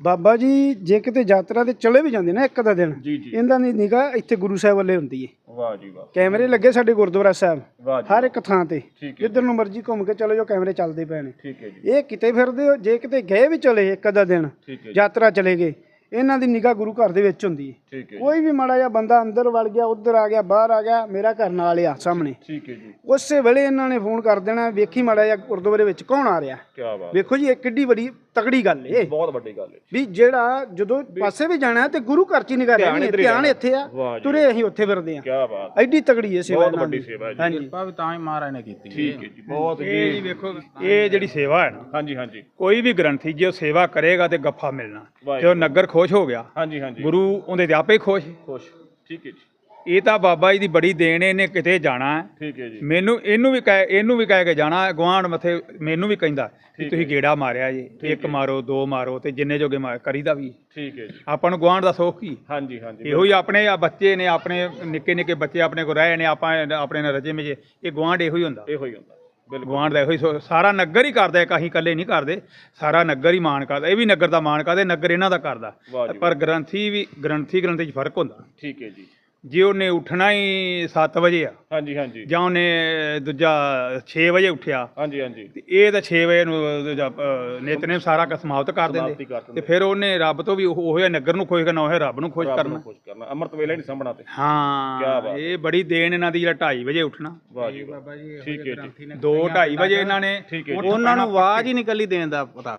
ਬਾਬਾ ਜੀ ਜੇ ਕਿਤੇ ਯਾਤਰਾ ਤੇ ਚਲੇ ਵੀ ਜਾਂਦੇ ਨਾ ਇੱਕ ਦਾ ਦਿਨ ਜੀ ਜੀ। ਇਹਨਾਂ ਦੀ ਨਿਗਾਹ ਇੱਥੇ ਗੁਰੂ ਸਾਹਿਬ ਵੱਲੇ ਹੁੰਦੀ ਹੈ ਵਾਹ ਜੀ ਵਾਹ। ਕੈਮਰੇ ਲੱਗੇ ਸਾਡੇ ਗੁਰਦੁਆਰਾ ਸਾਹਿਬ ਵਾਹ ਜੀ ਹਰ ਇੱਕ ਥਾਂ ਤੇ ਠੀਕ ਹੈ ਜਿੱਧਰ ਨੂੰ ਮਰਜ਼ੀ ਘੁੰਮ ਕੇ ਚਲੇ ਜਾਓ ਕੈਮਰੇ ਚੱਲਦੇ ਪਏ ਨੇ। ਠੀਕ ਹੈ ਜੀ। ਇਹ ਕਿਤੇ ਫਿਰਦੇ ਹੋ ਜੇ ਕਿਤੇ ਗਏ ਵੀ ਚਲੇ ਇੱਕ ਅੱਧਾ ਦਿਨ ਠੀਕ ਹੈ ਜੀ। ਯਾਤਰਾ ਚਲੇ ਗਏ ਇਹਨਾਂ ਦੀ ਨਿਗਾਹ ਗੁਰੂ ਘਰ ਦੇ ਵਿੱਚ ਹੁੰਦੀ ਹੈ ਠੀਕ ਹੈ ਜੀ। ਕੋਈ ਵੀ ਮਾੜਾ ਜਿਹਾ ਬੰਦਾ ਅੰਦਰ ਵੜ ਗਿਆ ਉੱਧਰ ਆ ਗਿਆ ਬਾਹਰ ਆ ਗਿਆ ਮੇਰਾ ਘਰ ਨਾਲ ਆ ਸਾਹਮਣੇ। ਠੀਕ ਹੈ ਜੀ। ਉਸੇ ਵੇਲੇ ਇਹਨਾਂ ਨੇ ਫੋਨ ਕਰ ਦੇਣਾ ਵੇਖੀ ਮਾੜਾ ਜਿਹਾ ਗੁਰਦੁਆਰੇ ਵਿੱਚ ਕੌਣ ਆ ਰਿਹਾ। ਕੀ ਬਾਤ ਵੇਖੋ ਜੀ ਇਹ ਕਿੱਡੀ ਬੜੀ ਤਕੜੀ ਗੱਲ ਏ। ਬਹੁਤ ਵੱਡੀ ਗੱਲ ਹੈ ਵੀ ਜਿਹੜਾ ਜਦੋਂ ਪਾਸੇ ਵੀ ਜਾਣਾ ਤੇ ਗੁਰੂ ਘਰ ਚ ਹੀ ਨਿਗਾਹ ਰਹਿਣੀ ਧਿਆਨ। ਇੱਥੇ ਆ ਤੁਰੇ ਅਸੀਂ ਉੱਥੇ ਫਿਰਦੇ ਆ। ਕੀ ਬਾਤ। ਐਡੀ ਤਕੜੀ ਏ ਸੇਵਾ ਬਹੁਤ ਵੱਡੀ ਸੇਵਾ ਹੈ ਜੀ। ਹਾਂਜੀ। ਕਿਰਪਾ ਵੀ ਤਾਂ ਹੀ ਮਹਾਰਾਜ ਨੇ ਕੀਤੀ ਠੀਕ ਹੈ ਜੀ ਬਹੁਤ ਇਹ ਜੀ। ਵੇਖੋ ਇਹ ਜਿਹੜੀ ਸੇਵਾ ਹੈ ਨਾ ਹਾਂਜੀ ਹਾਂਜੀ। ਕੋਈ ਵੀ ਗ੍ਰੰਥੀ ਜੇ ਉਹ ਸੇਵਾ ਕਰੇਗਾ ਤੇ ਗੱਫਾ ਮਿਲਣਾ। ਤੇ ਉਹ ਨਗਰ ਖੁਸ਼ ਹੋ ਗਿਆ। ਹਾਂਜੀ ਹਾਂਜੀ। ਗੁਰੂ ਉਹਦੇ ਤੇ ਆਪੇ ਖੁਸ਼। ਖੁਸ਼। ਠੀਕ ਹੈ ਜੀ। ਇਹ ਤਾਂ ਬਾਬਾ ਜੀ ਦੀ ਬੜੀ ਦੇਣ ਹੈ, ਇਹਨੇ ਕਿਤੇ ਜਾਣਾ ਹੈ। ਠੀਕ ਹੈ ਜੀ। ਮੈਨੂੰ ਇਹਨੂੰ ਵੀ ਕਹਿ ਇਹਨੂੰ ਵੀ ਕਹਿ ਕੇ ਜਾਣਾ ਗਵਾਂਢ ਮੱਥੇ ਮੈਨੂੰ ਵੀ ਕਹਿੰਦਾ ਕਿ ਤੁਸੀਂ ਗੇੜਾ ਮਾਰਿਆ ਜੀ ਇੱਕ ਮਾਰੋ ਦੋ ਮਾਰੋ ਤੇ ਜਿੰਨੇ ਜੋਗੇ ਮਾਰ ਕਰੀਦਾ ਵੀ। ਠੀਕ ਹੈ ਜੀ। ਆਪਾਂ ਨੂੰ ਗਵਾਂਢ ਦਾ ਸੁੱਖ ਕੀ ਹਾਂਜੀ ਹਾਂਜੀ ਇਹੋ ਹੀ ਆਪਣੇ ਆ ਬੱਚੇ ਨੇ ਆਪਣੇ ਨਿੱਕੇ ਨਿੱਕੇ ਬੱਚੇ ਆਪਣੇ ਕੋਲ ਰਹੇ ਨੇ ਆਪਾਂ ਆਪਣੇ ਨਾਲ ਰਜੇ ਮੇਜੇ ਇਹ ਗਵਾਂਢ ਇਹੋ ਹੀ ਹੁੰਦਾ। ਇਹੋ ਹੀ ਹੁੰਦਾ ਬਿਲਕੁਲ। ਗਵਾਂਢ ਦਾ ਇਹੋ ਹੀ ਸੋ- ਸਾਰਾ ਨਗਰ ਹੀ ਕਰਦਾ ਇੱਕ ਅਸੀਂ ਇਕੱਲੇ ਨਹੀਂ ਕਰਦੇ ਸਾਰਾ ਨਗਰ ਹੀ ਮਾਣ ਕਰਦਾ ਇਹ ਵੀ ਨਗਰ ਦਾ ਮਾਣ ਕਰਦਾ ਨਗਰ ਇਹਨਾਂ ਦਾ ਕਰਦਾ। ਵਾਹ ਜੀ ਪਰ ਗ੍ਰੰਥੀ ਵੀ ਗ੍ਰੰਥੀ ਗ੍ਰੰਥੀ 'ਚ ਫ਼ਰਕ ਹੁੰਦਾ। ਠੀਕ ਹੈ ਜੀ। ਜੇ ਉਹਨੇ ਉੱਠਣਾ ਹੀ 7 ਵਜੇ ਆ ਹਾਂਜੀ ਹਾਂਜੀ। ਜਾਂ ਉਹਨੇ ਦੂਜਾ 6 ਵਜੇ ਉੱਠਿਆ ਹਾਂਜੀ ਹਾਂਜੀ। ਤੇ ਇਹ ਤਾਂ 6 ਵਜੇ ਨੂੰ ਦੂਜਾ ਅ, ਨਿਤਨੇਮ ਸਾਰਾ ਕ- ਸਮਾਪਤ ਕਰ ਸਮਾਪਤੀ ਦਿੰਦੇ ਕਰ ਦਿੰਦੇ। ਤੇ ਫਿਰ ਉਹਨੇ ਰੱਬ ਤੋਂ ਵੀ ਉਹ ਜਿਹਾ ਨਗਰ ਨੂੰ ਖੁਸ਼ ਕਰਨਾ ਉਹ ਰੱਬ ਨੂੰ ਖੁਸ਼ ਰੱਬ ਕਰਨਾ। ਨੂੰ ਖੁਸ਼ ਕਰਨਾ। ਅੰਮ੍ਰਿਤ ਵੇਲੇ ਨਹੀਂ ਸਾਂਭਣਾ ਤੇ। ਕਿਆ ਹਾਂ ਬਾਤ। ਇਹ ਬੜੀ ਦੇਣ ਇਹਨਾਂ ਦੀ ਜਿਹੜਾ 2:30 ਵਜੇ ਉੱਠਣਾ। ਵਾਹ ਜੀ ਵਾਹ। ਠੀਕ ਹੈ ਜੀ। 2 2:30 ਵਜੇ ਇਹਨਾਂ ਨੇ ਠੀਕ ਹੈ ਜੀ। ਉਹਨਾਂ ਨੂੰ ਆਵਾਜ਼ ਹੀ ਨਿਕਲੀ ਦੇਣ ਦਾ ਪਤਾ।